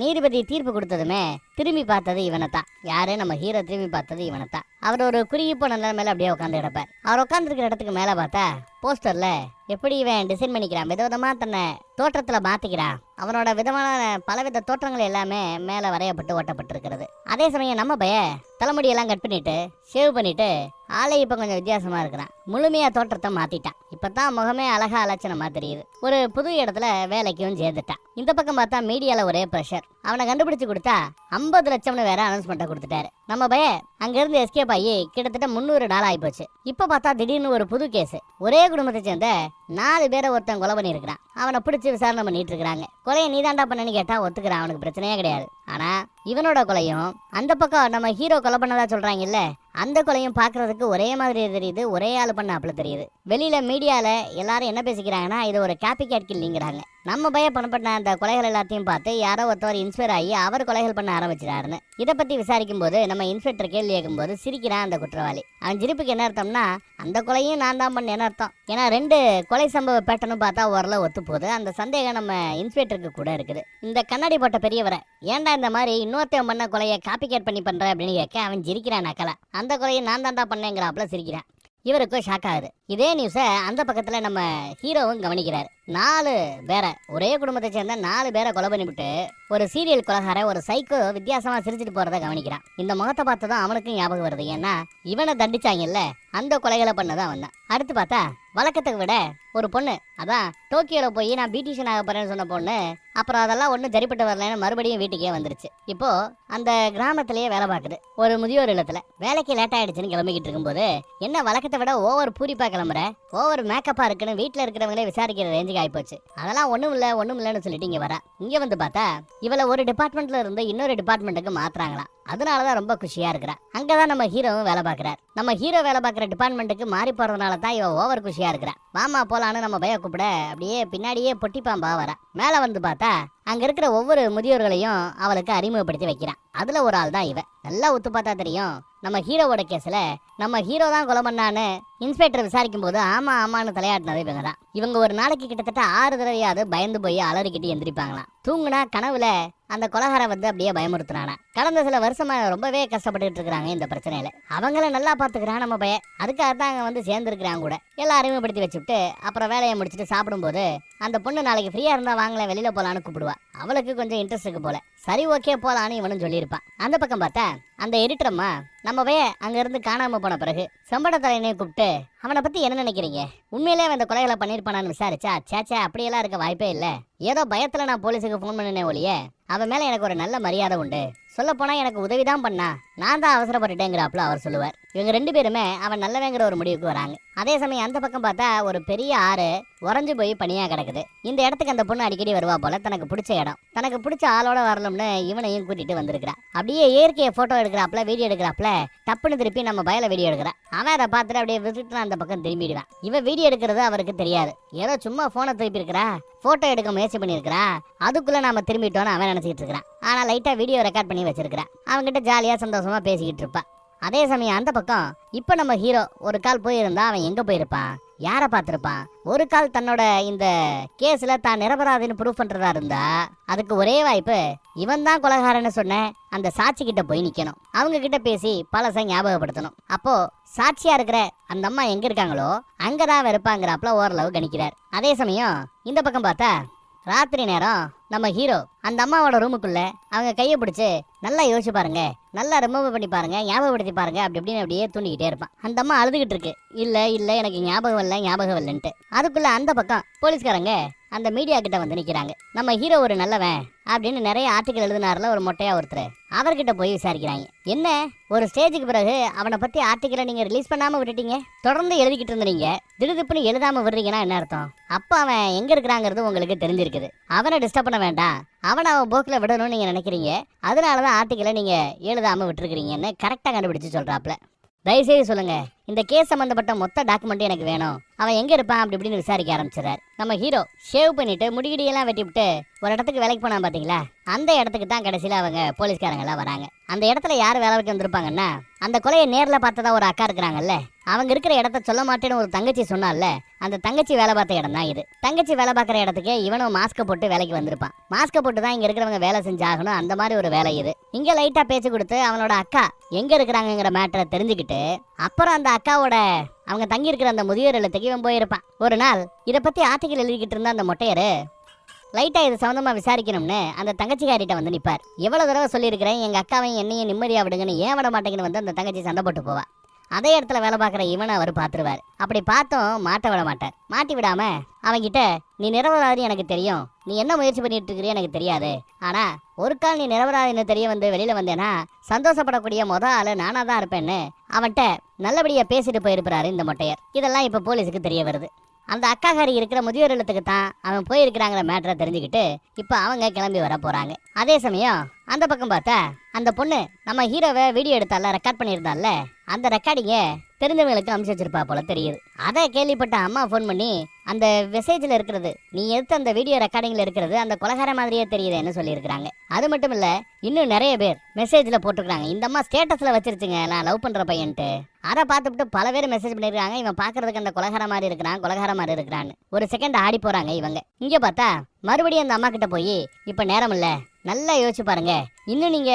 [SPEAKER 1] நீதிபதி தீர்ப்பு கொடுத்ததுமே திரும்பி பார்த்தது இவனை தான் யாரு? நம்ம ஹீரோ திரும்பி பார்த்தது இவனை தான் அவர் ஒரு குறுகி போன நிலைமையில அப்படியே உட்காந்து கிடப்பார். அவர் உட்காந்துருக்கிற இடத்துக்கு மேல பார்த்தா போஸ்டர்ல எப்படி இவன் டிசைன் பண்ணிக்கிறான் விதவிதமா தன்னை தோற்றத்துல மாத்திக்கிறான். அவனோட விதமான பலவித தோற்றங்கள் எல்லாமே மேல வரையப்பட்டு ஓட்டப்பட்டிருக்கிறது. அதே சமயம் நம்ம பைய தலைமுடியெல்லாம் கட் பண்ணிட்டு ஷேவ் பண்ணிட்டு ஆளே இப்ப கொஞ்சம் வித்தியாசமா இருக்கிறான். முழுமையா தோற்றத்தை மாத்திட்டான். இப்பதான் முகமே அழகா அலட்சணமா தெரியுது ஒரு புது இடத்துல வேலைக்கும் சேர்ந்துட்டான். இந்த பக்கம் பார்த்தா மீடியால ஒரே ப்ரெஷர் அவனை கண்டுபிடிச்சு கொடுத்தா ஐம்பது லட்சம்னு வேற அனௌன்ஸ்மெண்ட்டை கொடுத்துட்டாரு. நம்ம பய அங்க இருந்து எஸ்கேப் ஆகி கிட்டத்தட்ட முந்நூறு நாள் ஆகிப்போச்சு இப்ப பார்த்தா திடீர்னு ஒரு புது கேஸ் ஒரே குடும்பத்தை சேர்ந்த நாலு பேரை ஒருத்தன் கொலை பண்ணியிருக்கிறான். அவனை பிடிச்சி விசாரணை பண்ணிட்டு இருக்கிறாங்க. கொலையை நீதாண்டா பண்ணனு கேட்டா ஒத்துக்கிறான். அவனுக்கு பிரச்சனையே கிடையாது. ஆனா இவனோட கொலையும் அந்த பக்கம் நம்ம ஹீரோ கொலை பண்ணதா சொல்றாங்கல்ல அந்த கொலையும் பாக்குறதுக்கு ஒரே மாதிரி தெரியுது. ஒரே ஆள் பண்ணாப்புல தெரியுது. வெளியில மீடியால எல்லாரும் என்ன பேசிக்கிறாங்கன்னா இது ஒரு காப்பி கேட் கில்லிங்கிறாங்க நம்ம பய பண்ணப்பட்ட அந்த கொலைகள் எல்லாத்தையும் பார்த்து யாரோ ஒருத்தவர் இன்ஸ்பயர் ஆகி அவர் கொலைகள் பண்ண ஆரம்பிச்சிட்டாருன்னு. இதை பத்தி விசாரிக்கும் போது நம்ம இன்ஸ்பெக்டர் கேள்வி கேட்கும்போது சிரிக்கிறான் அந்த குற்றவாளி. அவன் சிரிப்புக்கு என்ன அர்த்தம்னா அந்த கொலையும் நான் தான் பண்ணேன்னு அர்த்தம்? ஏன்னா ரெண்டு கொலை சம்பவ பேட்டர்னு பார்த்தா ஓரளவு ஒத்து போகுது அந்த சந்தேகம் நம்ம இன்ஸ்பெக்டருக்கு கூட இருக்குது. இந்த கண்ணாடி போட்ட பெரியவரை ஏன்டா இந்த மாதிரி இன்னொருத்தவன் பண்ண கொலையை காப்பி கேட் பண்ணி பண்ற? அப்படின்னு கேட்க அவன் சிரிக்கிறான் நக்கலை. அந்த கொலையை நான் தான்டா பண்ணேங்கிறாப்புல சிரிக்கிறான். இவருக்கும் ஷாக் ஆகுது. இதே நியூஸை அந்த பக்கத்துல நம்ம ஹீரோவும் கவனிக்கிறாரு. நாலு பேரை ஒரே குடும்பத்தை சேர்ந்த நாலு பேரை கொலை பண்ணிவிட்டு ஒரு சீரியல் கொலகார ஒரு சைக்கோ வித்தியாசமா சிரிச்சிட்டு போறத கவனிக்கிறான். இந்த முகத்தை பார்த்து தான் அவனுக்கும் ஞாபகம் வருது. ஏன்னா இவனை தண்டிச்சாங்கல்ல அந்த கொலைகளை பண்ணதான் அவன் தான். அடுத்து பார்த்தா வழக்கத்தை விட ஒரு பொண்ணு. அதான் டோக்கியோவில் போய் நான் பியூட்டிஷியன் ஆக போறேன்னு சொன்ன பொண்ணு அப்புறம் அதெல்லாம் ஒன்றும் சரிப்பட்டு வரலன்னு மறுபடியும் வீட்டுக்கே வந்துருச்சு. இப்போ அந்த கிராமத்திலேயே வேலை பார்க்குது. ஒரு முதியோர் இல்லத்தில். வேலைக்கு லேட் ஆயிடுச்சுன்னு கிளம்பிக்கிட்டு இருக்கும்போது என்ன வழக்கத்தை விட ஓவர் பூரிப்பா கிளம்புற? ஓவர் மேக்கப்பா இருக்குன்னு வீட்டில் இருக்கிறவங்களே விசாரிக்கிற ரேஞ்சுக்கு ஆயிப்போச்சு. அதெல்லாம் ஒன்றும் இல்லை ஒன்றும் இல்லைன்னு சொல்லிட்டு இங்கே வரா. இங்கே வந்து பார்த்தா இவளை ஒரு டிபார்ட்மெண்ட்ல இருந்து இன்னொரு டிபார்ட்மெண்ட்டுக்கு அதனால அதனாலதான் ரொம்ப குஷியா இருக்கிறா. அங்கதான் நம்ம ஹீரோவும் வேலை பார்க்கறார். நம்ம ஹீரோ வேலை பார்க்குற டிபார்ட்மெண்ட்டுக்கு மாறி போகிறதுனால தான் இவன் ஓவர் குஷியா இருக்கிறா மாமா போலான்னு நம்ம பய கூப்பிட அப்படியே பின்னாடியே பொட்டிப்பாம்பா வரா. மேல வந்து பார்த்தா அங்க இருக்கிற ஒவ்வொரு முதியோர்களையும் அவளுக்கு அறிமுகப்படுத்தி வைக்கிறான். அதுல ஒரு ஆள் தான் இவ. நல்லா ஒத்து பார்த்தா தெரியும் நம்ம ஹீரோவோட கேஸ்ல நம்ம ஹீரோ தான் கொலை பண்ணான்னு இன்ஸ்பெக்டர் விசாரிக்கும் போது ஆமா ஆமான்னு தலையாட்டினது இவங்க தான் இவங்க ஒரு நாளைக்கு கிட்டத்தட்ட ஆறு தடவையாவது பயந்து போய் அலறிக்கிட்டு எந்திரிப்பாங்களாம். தூங்குனா கனவுல அந்த கொலகார வந்து அப்படியே பயமுறுத்துறானா கடந்த சில வருஷமா ரொம்பவே கஷ்டப்பட்டுட்டு இருக்கிறாங்க இந்த பிரச்சனையில. அவங்கள நல்லா பாத்துக்கிறான் நம்ம பையன். அதுக்காக தான் அங்க வந்து சேர்ந்துருக்கிறாங்க கூட. எல்லாம் அறிமுகப்படுத்தி வச்சுட்டு அப்புறம் வேலையை முடிச்சுட்டு சாப்பிடும்போது அந்த பொண்ணு நாளைக்கு ஃப்ரீயா இருந்தா வாங்கல வெளியில போலான்னு கூப்பிடுவா. அவளுக்கு கொஞ்சம் இன்ட்ரெஸ்ட் இருக்கு போல. சரி ஓகே போலான்னு இவனும் சொல்லியிருப்பான். அந்த பக்கம் பார்த்தா அந்த எடிட்டரம்மா நம்ம போய் அங்க இருந்து காணாம போன பிறகு செம்பட தலையனையை கூப்பிட்டு அவனை பத்தி என்ன நினைக்கிறீங்க? உண்மையிலே அவன் இந்த கொலைகளை பண்ணிருப்பானான்னு விசாரிச்சா சேச்சா அப்படியெல்லாம் இருக்க வாய்ப்பே இல்ல. ஏதோ பயத்துல நான் போலீஸுக்கு ஃபோன் பண்ணினேன் ஒழிய அவன் மேல எனக்கு ஒரு நல்ல மரியாதை உண்டு. சொல்ல போனா எனக்கு உதவி தான் பண்ணா. நான் தான் அவசரப்பட்டுட்டேங்கிறாப்புல அவர் சொல்லுவார். இவங்க ரெண்டு பேருமே அவன் நல்லவங்கிற ஒரு முடிவுக்கு வராங்க. அதே சமயம் அந்த பக்கம் பார்த்தா ஒரு பெரிய ஆறு உறைஞ்சு போய் பனியாக கிடக்குது. இந்த இடத்துக்கு அந்த பொண்ணு அடிக்கடி வருவா போல தனக்கு பிடிச்ச இடம். தனக்கு பிடிச்ச ஆளோட வரணும்னு இவனையும் கூட்டிட்டு வந்திருக்கிறா. அப்படியே இயற்கையை போட்டோ எடுக்கிறாப்ல வீடியோ எடுக்கிறாப்ல டப்புன்னு திருப்பி நம்ம பயல வீடியோ எடுக்கிறான் அவன் அதை பார்த்துட்டு அப்படியே விசிட்டு அந்த பக்கம் திரும்பிடுவான். இவன் வீடியோ எடுக்கிறது அவருக்கு தெரியாது. ஏதோ சும்மா போனை திருப்பி இருக்கிறா போட்டோ எடுக்க முயற்சி பண்ணியிருக்கிறா. அதுக்குள்ள நாம திரும்பிட்டோன்னு அவன் நினைச்சிட்டு இருக்கிறான். ஆனால் லைட்டாக வீடியோ ரெக்கார்ட் பண்ணி வச்சிருக்கிறேன். அவன்கிட்ட ஜாலியாக சந்தோஷமாக பேசிக்கிட்டு இருப்பான் அதே சமயம் அந்த பக்கம் இப்போ நம்ம ஹீரோ ஒரு கால் போயிருந்தா அவன் எங்கே போயிருப்பான் யாரை பார்த்துருப்பான் ஒரு கால் தன்னோட இந்த கேஸில் தான் நிரபராதின்னு ப்ரூவ் பண்ணுறதா இருந்தா அதுக்கு ஒரே வாய்ப்பு இவன் தான் கொலகாரன்னு சொன்ன அந்த சாட்சி கிட்ட போய் நிற்கணும் அவங்க கிட்ட பேசி பழசை ஞாபகப்படுத்தணும். அப்போ சாட்சியா இருக்கிற அந்த அம்மா எங்க இருக்காங்களோ அங்கதான் இருப்பாங்கிறாப்புல ஓரளவு கணிக்கிறார். அதே சமயம் இந்த பக்கம் பார்த்தா ராத்திரி நேரம் நம்ம ஹீரோ அந்த அம்மாவோட ரூமுக்குள்ள அவங்க கையை பிடிச்சு நல்லா யோசிச்சு பாருங்க. நல்லா ரிமூவ் பண்ணி பாருங்க ஞாபகப்படுத்தி பாருங்க அப்படி இப்படின்னு அப்படியே தூண்டிக்கிட்டே இருப்பான். அந்த அம்மா அழுதுகிட்டு இருக்கு. இல்ல இல்ல எனக்கு ஞாபகம் இல்லை ஞாபகம் இல்லைன்ட்டு அதுக்குள்ள அந்த பக்கம் போலீஸ்காரங்க அந்த மீடியா கிட்ட வந்து நிற்கிறாங்க நம்ம ஹீரோ ஒரு நல்லவன் அப்படின்னு நிறைய ஆர்டிக்கல் எழுதினார்ல ஒரு மொட்டையா ஒருத்தர். அவர்கிட்ட போய் விசாரிக்கிறாங்க. என்ன? ஒரு ஸ்டேஜுக்கு பிறகு அவனை பத்தி ஆர்டிக்கலை நீங்க ரிலீஸ் பண்ணாம விட்டுட்டீங்க? தொடர்ந்து எழுதிக்கிட்டு இருந்தீங்க. திடுதிப்புன்னு எழுதாம விடுறீங்கன்னா என்ன அர்த்தம்? அப்ப அவன் எங்க இருக்கிறாங்கிறது உங்களுக்கு தெரிஞ்சிருக்குது. அவனை டிஸ்டர்ப் பண்ண வேண்டாம். அவனை அவன் போக்கில் விடணும்னு நீங்க நினைக்கிறீங்க. அதனாலதான் ஆர்டிக்கலை நீங்க எழுதாம விட்டுருக்கிறீங்கன்னு கரெக்டா கண்டுபிடிச்சு சொல்றாப்ல. தயவுசெய்து சொல்லுங்க. இந்த கேஸ் சம்மந்தப்பட்ட மொத்த டாக்குமெண்ட்டும் எனக்கு வேணும். அவன் எங்கே இருப்பான் அப்படி இப்படின்னு விசாரிக்க ஆரம்பிச்சிடறாரு. நம்ம ஹீரோ ஷேவ் பண்ணிட்டு முடிகிடியெல்லாம் வெட்டி விட்டு ஒரு இடத்துக்கு வேலைக்கு போனான் பார்த்தீங்களா? அந்த இடத்துக்கு தான் கடைசியில் அவங்க போலீஸ்காரங்கெல்லாம் வராங்க. அந்த இடத்துல யார் வேலைக்கு வந்திருப்பாங்கன்னா அந்த கொலையை நேரில் பார்த்ததா ஒரு அக்கா இருக்கிறாங்கல்ல அவங்க இருக்கிற இடத்த சொல்ல மாட்டேன்னு ஒரு தங்கச்சி சொன்னால அந்த தங்கச்சி வேலை பார்த்த இடம் தான் இது. தங்கச்சி வேலை பார்க்குற இடத்துக்கு இவனும் மாஸ்க்கை போட்டு வேலைக்கு வந்திருப்பான். மாஸ்க்கை போட்டு தான் இங்கே இருக்கிறவங்க வேலை செஞ்சாகணும். அந்த மாதிரி ஒரு வேலை இது. இங்கே லைட்டாக பேச்சு கொடுத்து அவனோட அக்கா எங்கே இருக்கிறாங்கங்கிற மேட்டரை தெரிஞ்சுக்கிட்டு அப்புறம் அந்த அக்காவோட அவங்க தங்கி இருக்கிற அந்த முதியோர் இல்லத்துக்கு இவன் போயிருப்பான். ஒரு நாள் இதை பத்தி ஆர்டிக்கல் எழுதிக்கிட்டு இருந்த அந்த மொட்டையரு லைட்டா இது சம்மந்தமா விசாரிக்கணும்னு அந்த தங்கச்சிக்காரிட்ட வந்து நிப்பார். எவ்வளவு தடவை சொல்லியிருக்கிறேன் எங்க அக்காவையும் என்னையும் நிம்மதியா விடுங்கன்னு ஏன் விட மாட்டேங்கன்னு வந்து அந்த தங்கச்சி சண்டை போட்டு போவா. அதே இடத்துல வேலை பார்க்குற இவனை அவர் பார்த்துருவார். அப்படி பார்த்தும் மாட்ட விட மாட்டார். மாட்டி விடாம அவன்கிட்ட நீ நிரபராதி எனக்கு தெரியும். நீ என்ன முயற்சி பண்ணிட்டு இருக்கிறியோ எனக்கு தெரியாது. ஆனா ஒரு கால் நீ நிரபராதின்னு தெரிய வந்து வெளியில வந்தேன்னா சந்தோஷப்படக்கூடிய முத ஆளு நானா தான் இருப்பேன்னு அவன்கிட்ட நல்லபடியா பேசிட்டு போயிருப்பாரு இந்த மொட்டையர். இதெல்லாம் இப்ப போலீஸுக்கு தெரிய வருது. அந்த அக்காகாரி இருக்கிற முதியோர் இல்லத்துக்கு தான் அவன் போயிருக்கிறாங்கிற மேட்டரை தெரிஞ்சுக்கிட்டு இப்போ அவங்க கிளம்பி வர போகிறாங்க அதே சமயம் அந்த பக்கம் பார்த்தா அந்த பொண்ணு நம்ம ஹீரோவை வீடியோ எடுத்தால ரெக்கார்ட் பண்ணியிருந்தால அந்த ரெக்கார்டிங்கை தெரிஞ்சவங்களுக்கு அனுப்பிச்சு வச்சிருப்பா போல தெரியுது. அதை கேள்விப்பட்ட அம்மா ஃபோன் பண்ணி அந்த மெசேஜில் இருக்கிறது நீ எடுத்த அந்த வீடியோ ரெக்கார்டிங்கில் இருக்கிறது அந்த கொலகார மாதிரியே தெரியுதுன்னு சொல்லியிருக்கிறாங்க. அது மட்டும் இல்லை இன்னும் நிறைய பேர் மெசேஜில் போட்டிருக்காங்க இந்த அம்மா ஸ்டேட்டஸில் வச்சிருச்சுங்க நான் லவ் பண்ணுற பையன்ட்டு. அதை பார்த்துட்டு பல பேர் மெசேஜ் பண்ணியிருக்காங்க இவன் பார்க்கறதுக்கு அந்த கொலகார மாதிரி இருக்கிறான் கொலகார மாதிரி இருக்கிறான்னு. ஒரு செகண்ட் ஆடி போகிறாங்க இவங்க. இங்கே பார்த்தா மறுபடியும் அந்த அம்மா கிட்ட போய் இப்போ நேரம் இல்லை நல்லா யோசிச்சு பாருங்க. இன்னும் நீங்க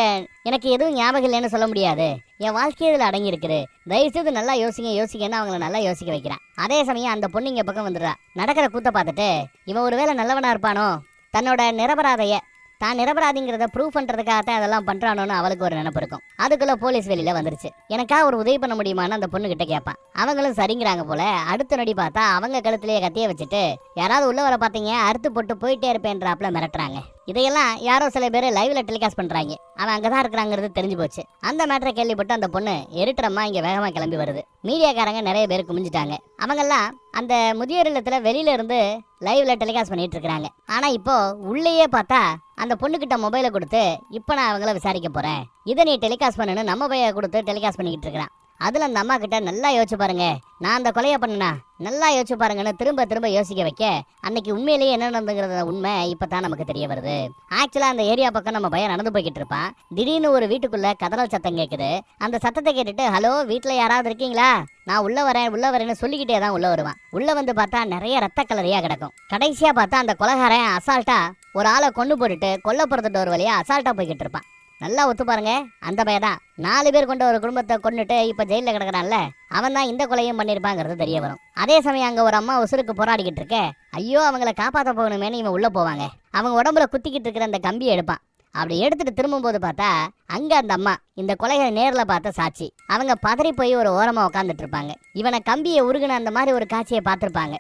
[SPEAKER 1] எனக்கு எதுவும் ஞாபகம் இல்லைன்னு சொல்ல முடியாது. என் வாழ்க்கையை இதில் அடங்கி இருக்குது. தயவு செய்து நல்லா யோசிங்க யோசிக்கன்னு அவங்கள நல்லா யோசிக்க வைக்கிறான். அதே சமயம் அந்த பொண்ணு இங்கே பக்கம் வந்துடுறா. நடக்கிற கூத்த பார்த்துட்டு இவன் ஒருவேளை நல்லவனா இருப்பானோ? தன்னோட நிரபராதைய தான் நிரபராதிங்கிறத ப்ரூவ் தான் அதெல்லாம் பண்ணுறானோன்னு அவளுக்கு ஒரு நினைப்பு இருக்கும். அதுக்குள்ளே போலீஸ் வெளியில் வந்துருச்சு. எனக்காக ஒரு உதவி பண்ண முடியுமான்னு அந்த பொண்ணு கிட்ட கேட்பான். அவங்களும் சரிங்கிறாங்க போல அடுத்த நொடி பார்த்தா அவங்க கழுத்துலயே கத்திய வச்சுட்டு யாராவது உள்ள வர பார்த்தீங்க அறுத்து போட்டு போயிட்டே இருப்பேன்றாப்புல மிரட்டுறாங்க. இதையெல்லாம் யாரோ சில பேர் லைவ்ல டெலிகாஸ்ட் பண்றாங்க. அவன் அங்கதான் இருக்கிறாங்கிறது தெரிஞ்சு போச்சு. அந்த மேட்டரை கேள்விப்பட்டு அந்த பொண்ணு எரிட்டரமா இங்கே வேகமாக கிளம்பி வருது. மீடியாக்காரங்க நிறைய பேர் குமிஞ்சிட்டாங்க. அவங்கெல்லாம் அந்த முதியோர் இல்லத்தில் வெளியில இருந்து லைவ்ல டெலிகாஸ்ட் பண்ணிட்டு இருக்கிறாங்க. ஆனா இப்போ உள்ளேயே பார்த்தா அந்த பொண்ணுக்கிட்ட மொபைலை கொடுத்து இப்போ நான் அவங்கள விசாரிக்க போறேன். இதை நீ டெலிகாஸ்ட் பண்ணுன்னு நம்ம பையன் கொடுத்து டெலிகாஸ்ட் பண்ணிக்கிட்டு இருக்கிறான். அதில் அந்த அம்மா கிட்ட நல்லா யோசிச்சு பாருங்க. நான் அந்த கொலையை பண்ணனா? நல்லா யோசிச்சு பாருங்கன்னு திரும்ப திரும்ப யோசிக்க வைக்க அன்னைக்கு உண்மையிலேயே என்ன நடந்துங்கிறத உண்மை. இப்பதான் நமக்கு தெரிய வருது. ஆக்சுவலா அந்த ஏரியா பக்கம் நம்ம பையன் நடந்து போய்கிட்டு இருப்பான். திடீர்னு ஒரு வீட்டுக்குள்ள கதறல் சத்தம் கேட்குது அந்த சத்தத்தை கேட்டுட்டு ஹலோ வீட்டில் யாராவது இருக்கீங்களா? நான் உள்ள வரேன் உள்ள வரேன்னு சொல்லிக்கிட்டே தான் உள்ள வருவான். உள்ள வந்து பார்த்தா நிறைய ரத்த கலரியா கிடக்கும். கடைசியா பார்த்தா அந்த கொலகாரன் அசால்ட்டா ஒரு ஆளை கொண்டு போட்டுட்டு கொல்லப்புறத்து டோர் வழியா அசால்ட்டா போய்கிட்டு இருப்பான். நல்லா ஒத்து பாருங்க. அந்த பையன் தான். நாலு பேர் கொண்ட ஒரு குடும்பத்தை கொண்டுட்டு இப்ப ஜெயில கிடக்குறான்ல அவன் தான் இந்த கொலையும் பண்ணிருப்பாங்கிறது தெரிய வரும். அதே சமயம் அங்க ஒரு அம்மா உசுருக்கு போராடிக்கிட்டு இருக்க. ஐயோ அவங்கள காப்பாற்ற போகணுமேனு இவன் உள்ள போவாங்க. அவங்க உடம்புல குத்திக்கிட்டு இருக்கிற அந்த கம்பியை எடுப்பான். அப்படி எடுத்துட்டு திரும்பும்போது பார்த்தா அங்க அந்த அம்மா இந்த கொலைகளை நேர்ல பார்த்த சாட்சி. அவங்க பதறி போய் ஒரு ஓரமா உட்காந்துட்டு இருப்பாங்க. இவனை கம்பியை உருகுன அந்த மாதிரி ஒரு காட்சியை பார்த்திருப்பாங்க.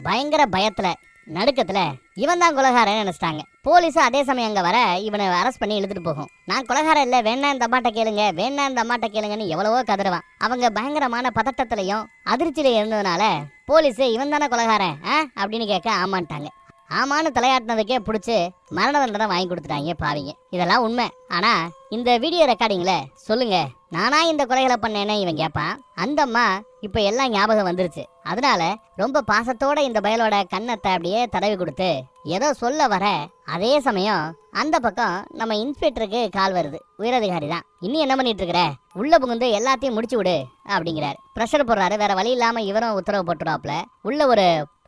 [SPEAKER 1] பயங்கர பயத்துல நடுக்கத்துல இவன் தான் கொலகாரன் நினைச்சிட்டாங்க. போலீஸும் அதே சமயம் அங்க வர இவனை அரெஸ்ட் பண்ணி இழுத்துட்டு போகும். நான் குலகாரம் இல்ல வேணா இந்த அம்மாட்ட கேளுங்க வேணா இந்த அம்மாட்ட கேளுங்கன்னு எவ்வளவோ கதறுவான். அவங்க பயங்கரமான பதட்டத்திலையும் அதிர்ச்சியில இருந்ததுனால போலீஸ் இவன் தானே கொலகாரன் ஆ? அப்படின்னு கேட்க ஆமான்ட்டாங்க. ஆமான்னு தலையாட்டினதுக்கே பிடிச்சி மரண தண்டனை வாங்கி கொடுத்துட்டாங்க பாவிங்க. இதெல்லாம் உண்மை. ஆனா இந்த வீடியோ ரெக்கார்டிங்ல சொல்லுங்க நானா இந்த கொலைகளை பண்ணேன்னு இவன் கேட்பான் அந்த அம்மா இப்ப எல்லாம் ஞாபகம் வந்துருச்சு. அதனால ரொம்ப பாசத்தோட இந்த பயலோட கன்னத்தை அப்படியே தடவி கொடுத்து ஏதோ சொல்ல வர அதே சமயம் அந்த பக்கம் நம்ம இன்ஸ்பெக்டருக்கு கால் வருது. உயரதிகாரி தான். இன்னும் என்ன பண்ணிட்டு இருக்கிற உள்ள புகுந்து எல்லாத்தையும் முடிச்சு விடு அப்படிங்கிறாரு. ப்ரெஷர் போடுறாரு. வேற வழி இல்லாம இவரும் உத்தரவு போட்டுறாப்ல உள்ள ஒரு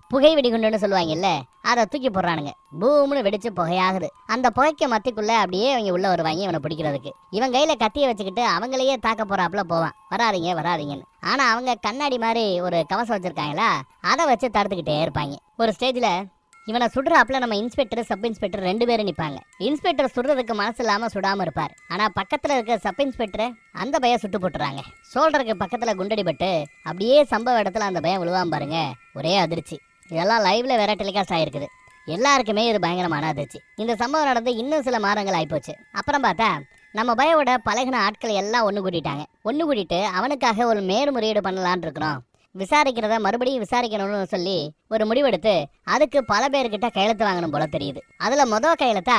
[SPEAKER 1] புகை வெடிகுண்டுன்னு சொல்லுவாங்கல்ல அதை தூக்கி போடுறானுங்க. பூம்னு வெடிச்சு புகையாகுது. அந்த புகைக்கு மத்திக்குள்ள அப்படியே அவங்க உள்ள வருவாங்க இவனை பிடிக்கிறதுக்கு. இவன் கையில கத்தியை வச்சுக்கிட்டு அவங்களையே தாக்க போறாப்புல போவான். வராதிங்க வராதீங்கன்னு. ஆனா அவங்க கண்ணாடி மாதிரி ஒரு கவசம் வச்சிருக்காங்களா அதை வச்சு தடுத்துக்கிட்டே இருப்பாங்க. ஒரு ஸ்டேஜ்ல இவனை சுடுறாப்புல நம்ம இன்ஸ்பெக்டர் சப் இன்ஸ்பெக்டர் ரெண்டு பேரும் நிப்பாங்க. இன்ஸ்பெக்டர் சுடுறதுக்கு மனசு இல்லாம சுடாம இருப்பார். ஆனா பக்கத்துல இருக்க சப் இன்ஸ்பெக்டர் அந்த பையன் சுட்டு போட்டுறாங்க. சோல்டருக்கு பக்கத்துல குண்டடிபட்டு அப்படியே சம்பவ இடத்துல அந்த பையன் விழுவாம பாருங்க. ஒரே அதிர்ச்சி. இதெல்லாம் லைவ்ல வேற டெலிகாஸ்ட் ஆயிருக்குது. எல்லாருக்குமே இது பயங்கரமான அதிர்ச்சி. இந்த சம்பவம் நடந்து இன்னும் சில மாதங்கள் ஆயிப்போச்சு. அப்புறம் பார்த்தா நம்ம பயோட பழகின ஆட்கள் எல்லாம் ஒன்று கூட்டிட்டாங்க. ஒன்று கூட்டிட்டு அவனுக்காக ஒரு மேல்முறையீடு பண்ணலான்னு இருக்கிறோம். விசாரிக்கிறத மறுபடியும் விசாரிக்கணும்னு சொல்லி ஒரு முடிவெடுத்து அதுக்கு பல பேர்கிட்ட கையெழுத்து வாங்கணும் போல தெரியுது. அதுல மொதல் கையெழுத்தா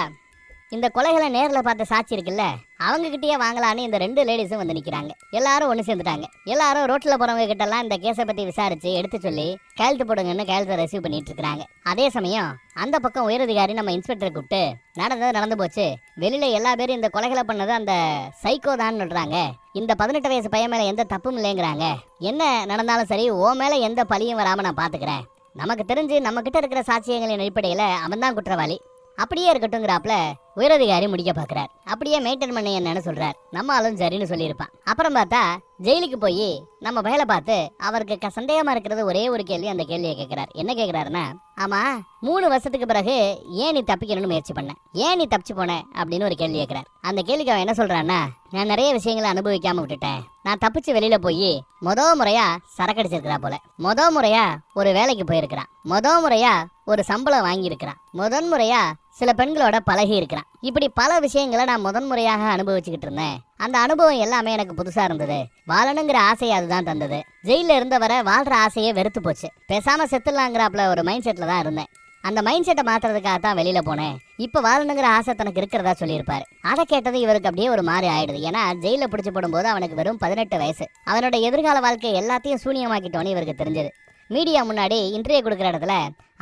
[SPEAKER 1] இந்த கொலைகளை நேரில் பார்த்த சாட்சி இருக்குல்ல அவங்க கிட்டயே வாங்கலான்னு இந்த ரெண்டு லேடிஸும் வந்து நிற்கிறாங்க எல்லாரும் ஒன்று சேர்ந்துட்டாங்க. எல்லாரும் ரோட்டில் போகிறவங்க கிட்டலாம் இந்த கேஸை பற்றி விசாரிச்சு எடுத்து சொல்லி கையெழுத்து போடுங்கன்னு கையெழுத்தை ரிசீவ் பண்ணிட்டு இருக்காங்க அதே சமயம் அந்த பக்கம் உயரதிகாரி நம்ம இன்ஸ்பெக்டரை கூப்பிட்டு நடந்தது நடந்து போச்சு. வெளியில எல்லா பேரும் இந்த கொலைகளை பண்ணது அந்த சைக்கோ தான் சொல்றாங்க. இந்த பதினெட்டு வயசு பையன் மேலே எந்த தப்பும் இல்லைங்கிறாங்க. என்ன நடந்தாலும் சரி ஓ மேலே எந்த பழியும் வராமல் நான் பார்த்துக்கிறேன் நமக்கு தெரிஞ்சு நம்ம கிட்ட இருக்கிற சாட்சியங்களின் அடிப்படையில் அவன் தான் குற்றவாளி. அப்படியே இருக்கட்டுங்கிறாப்ல உயரதிகாரி முடிக்க பார்க்குறார் அப்படியே மெயின்டைன் பண்ண என்னன்னு சொல்கிறார் நம்ம ஆளும் சரின்னு சொல்லியிருப்பான். அப்புறம் பார்த்தா ஜெயிலுக்கு போய் நம்ம வேலை பார்த்து அவருக்கு க- சந்தேகமாக இருக்கிறது ஒரே ஒரு கேள்வி அந்த கேள்வியை கேட்குறார் என்ன கேட்குறாருன்னா ஆமாம் மூணு வருஷத்துக்கு பிறகு ஏன் நீ தப்பிக்கணும்னு முயற்சி பண்ண? ஏன் நீ தப்பிச்சு போன? அப்படின்னு ஒரு கேள்வி கேட்குறார் அந்த கேள்விக்கு அவன் என்ன சொல்கிறான்னா நான் நிறைய விஷயங்களை அனுபவிக்காம விட்டுட்டேன். நான் தப்பிச்சு வெளியில் போய் மொத முறையாக சரக்கடிச்சிருக்கிறா போல. மொத முறையாக ஒரு வேலைக்கு போயிருக்கிறான். மொத முறையாக ஒரு சம்பளம் வாங்கியிருக்கிறான். முதன் முறையாக சில பெண்களோட பழகி இருக்கிறேன். இப்படி பல விஷயங்களை நான் முதன் முறையாக அனுபவிச்சுக்கிட்டு இருந்தேன். அந்த அனுபவம் எல்லாமே எனக்கு புதுசா இருந்தது. வாழணுங்கிற ஆசையை அதுதான் தந்தது. ஜெயில இருந்தவரை வாழ்ற ஆசையே வெறுத்து போச்சு. பேசாம செத்துலாங்கிறாப்ல ஒரு மைண்ட் செட்ல தான் இருந்தேன். அந்த மைண்ட் செட்டை மாத்துறதுக்காக தான் வெளியில போனேன். இப்ப வாழணுங்கிற ஆசை தனக்கு இருக்கிறதா சொல்லியிருப்பாரு. அதை கேட்டது இவருக்கு அப்படியே ஒரு மாதிரி ஆயிடுது. ஏன்னா ஜெயில பிடிச்சு போடும்போது அவனுக்கு வெறும் பதினெட்டு வயசு. அவனோட எதிர்கால வாழ்க்கை எல்லாத்தையும் சூனியமாக்கிட்டோன்னு இவருக்கு தெரிஞ்சது. மீடியா முன்னாடி இன்டர்வியூ கொடுக்குற இடத்துல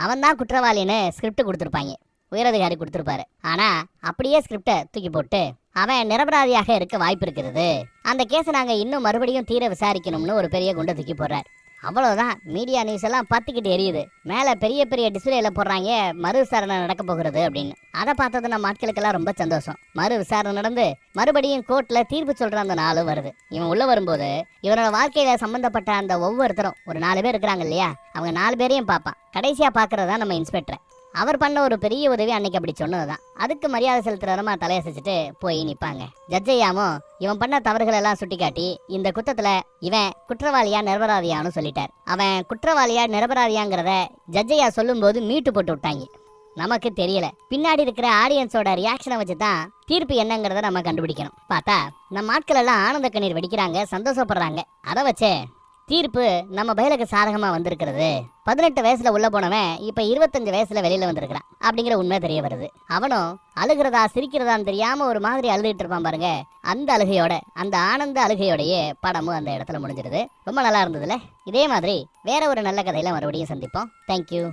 [SPEAKER 1] அவன் தான் குற்றவாளின்னு ஸ்கிரிப்ட் கொடுத்துருப்பாங்க. உயரதிகாரி கொடுத்துருப்பாரு. ஆனா அப்படியே ஸ்கிரிப்டை தூக்கி போட்டு அவன் நிரபராதியாக இருக்க வாய்ப்பு இருக்கிறது. அந்த கேஸை நாங்க இன்னும் மறுபடியும் தீர விசாரிக்கணும்னு ஒரு பெரிய குண்டை தூக்கி போடுறார். அவ்வளவுதான். மீடியா நியூஸ் எல்லாம் பத்திக்கிட்டு எரியுது. மேல பெரிய பெரிய டிஸ்பிளேல போடுறாங்க மறு விசாரணை நடக்க போகிறது அப்படின்னு. அதை பார்த்தது நம்ம ஆட்களுக்கெல்லாம் ரொம்ப சந்தோஷம். மறு விசாரணை நடந்து மறுபடியும் கோர்ட்ல தீர்ப்பு சொல்ற அந்த நாளும் வருது. இவன் உள்ள வரும்போது இவனோட வாழ்க்கையில சம்பந்தப்பட்ட அந்த ஒவ்வொருத்தரும் ஒரு நாலு பேர் இருக்கிறாங்க இல்லையா? அவங்க நாலு பேரையும் பார்ப்பான். கடைசியா பாக்குறதா தான் நம்ம இன்ஸ்பெக்டர் அவர் பண்ண ஒரு பெரிய உதவி அன்னைக்கு அப்படி சொன்னது தான் அதுக்கு மரியாதை செலுத்துறமா தலையசைச்சிட்டு போய் நிற்பாங்க ஜட்ஜையாமோ இவன் பண்ண தவறுகள் எல்லாம் சுட்டிக்காட்டி இந்த குத்தத்துல இவன் குற்றவாளியா நிரபராதியான்னு சொல்லிட்டார். அவன் குற்றவாளியா நிரபராதியாங்கிறத ஜட்ஜையா சொல்லும்போது மீட்டு போட்டு விட்டாங்க. நமக்கு தெரியல. பின்னாடி இருக்கிற ஆடியன்ஸோட ரியாக்ஷனை வச்சு தான் தீர்ப்பு என்னங்கிறத நம்ம கண்டுபிடிக்கணும். பார்த்தா நம்ம ஆட்கள் எல்லாம் ஆனந்த கண்ணீர் வெடிக்கிறாங்க சந்தோஷப்படுறாங்க. அதை வச்சே தீர்ப்பு நம்ம பயலுக்கு சாதகமா வந்திருக்கிறது. பதினெட்டு வயசுல உள்ள போனவன் இப்ப இருபத்தஞ்சு வயசுல வெளியில வந்திருக்கிறான் அப்படிங்கிற உண்மை தெரிய வருது. அவனும் அழுகிறதா சிரிக்கிறதான்னு தெரியாம ஒரு மாதிரி அழுதுட்டு இருப்பான் பாருங்க. அந்த அழுகையோட அந்த ஆனந்த அழுகையோடையே படமும் அந்த இடத்துல முடிஞ்சிடுது ரொம்ப நல்லா இருந்ததுல. இதே மாதிரி வேற ஒரு நல்ல கதையில மறுபடியும் சந்திப்போம். தேங்க்யூ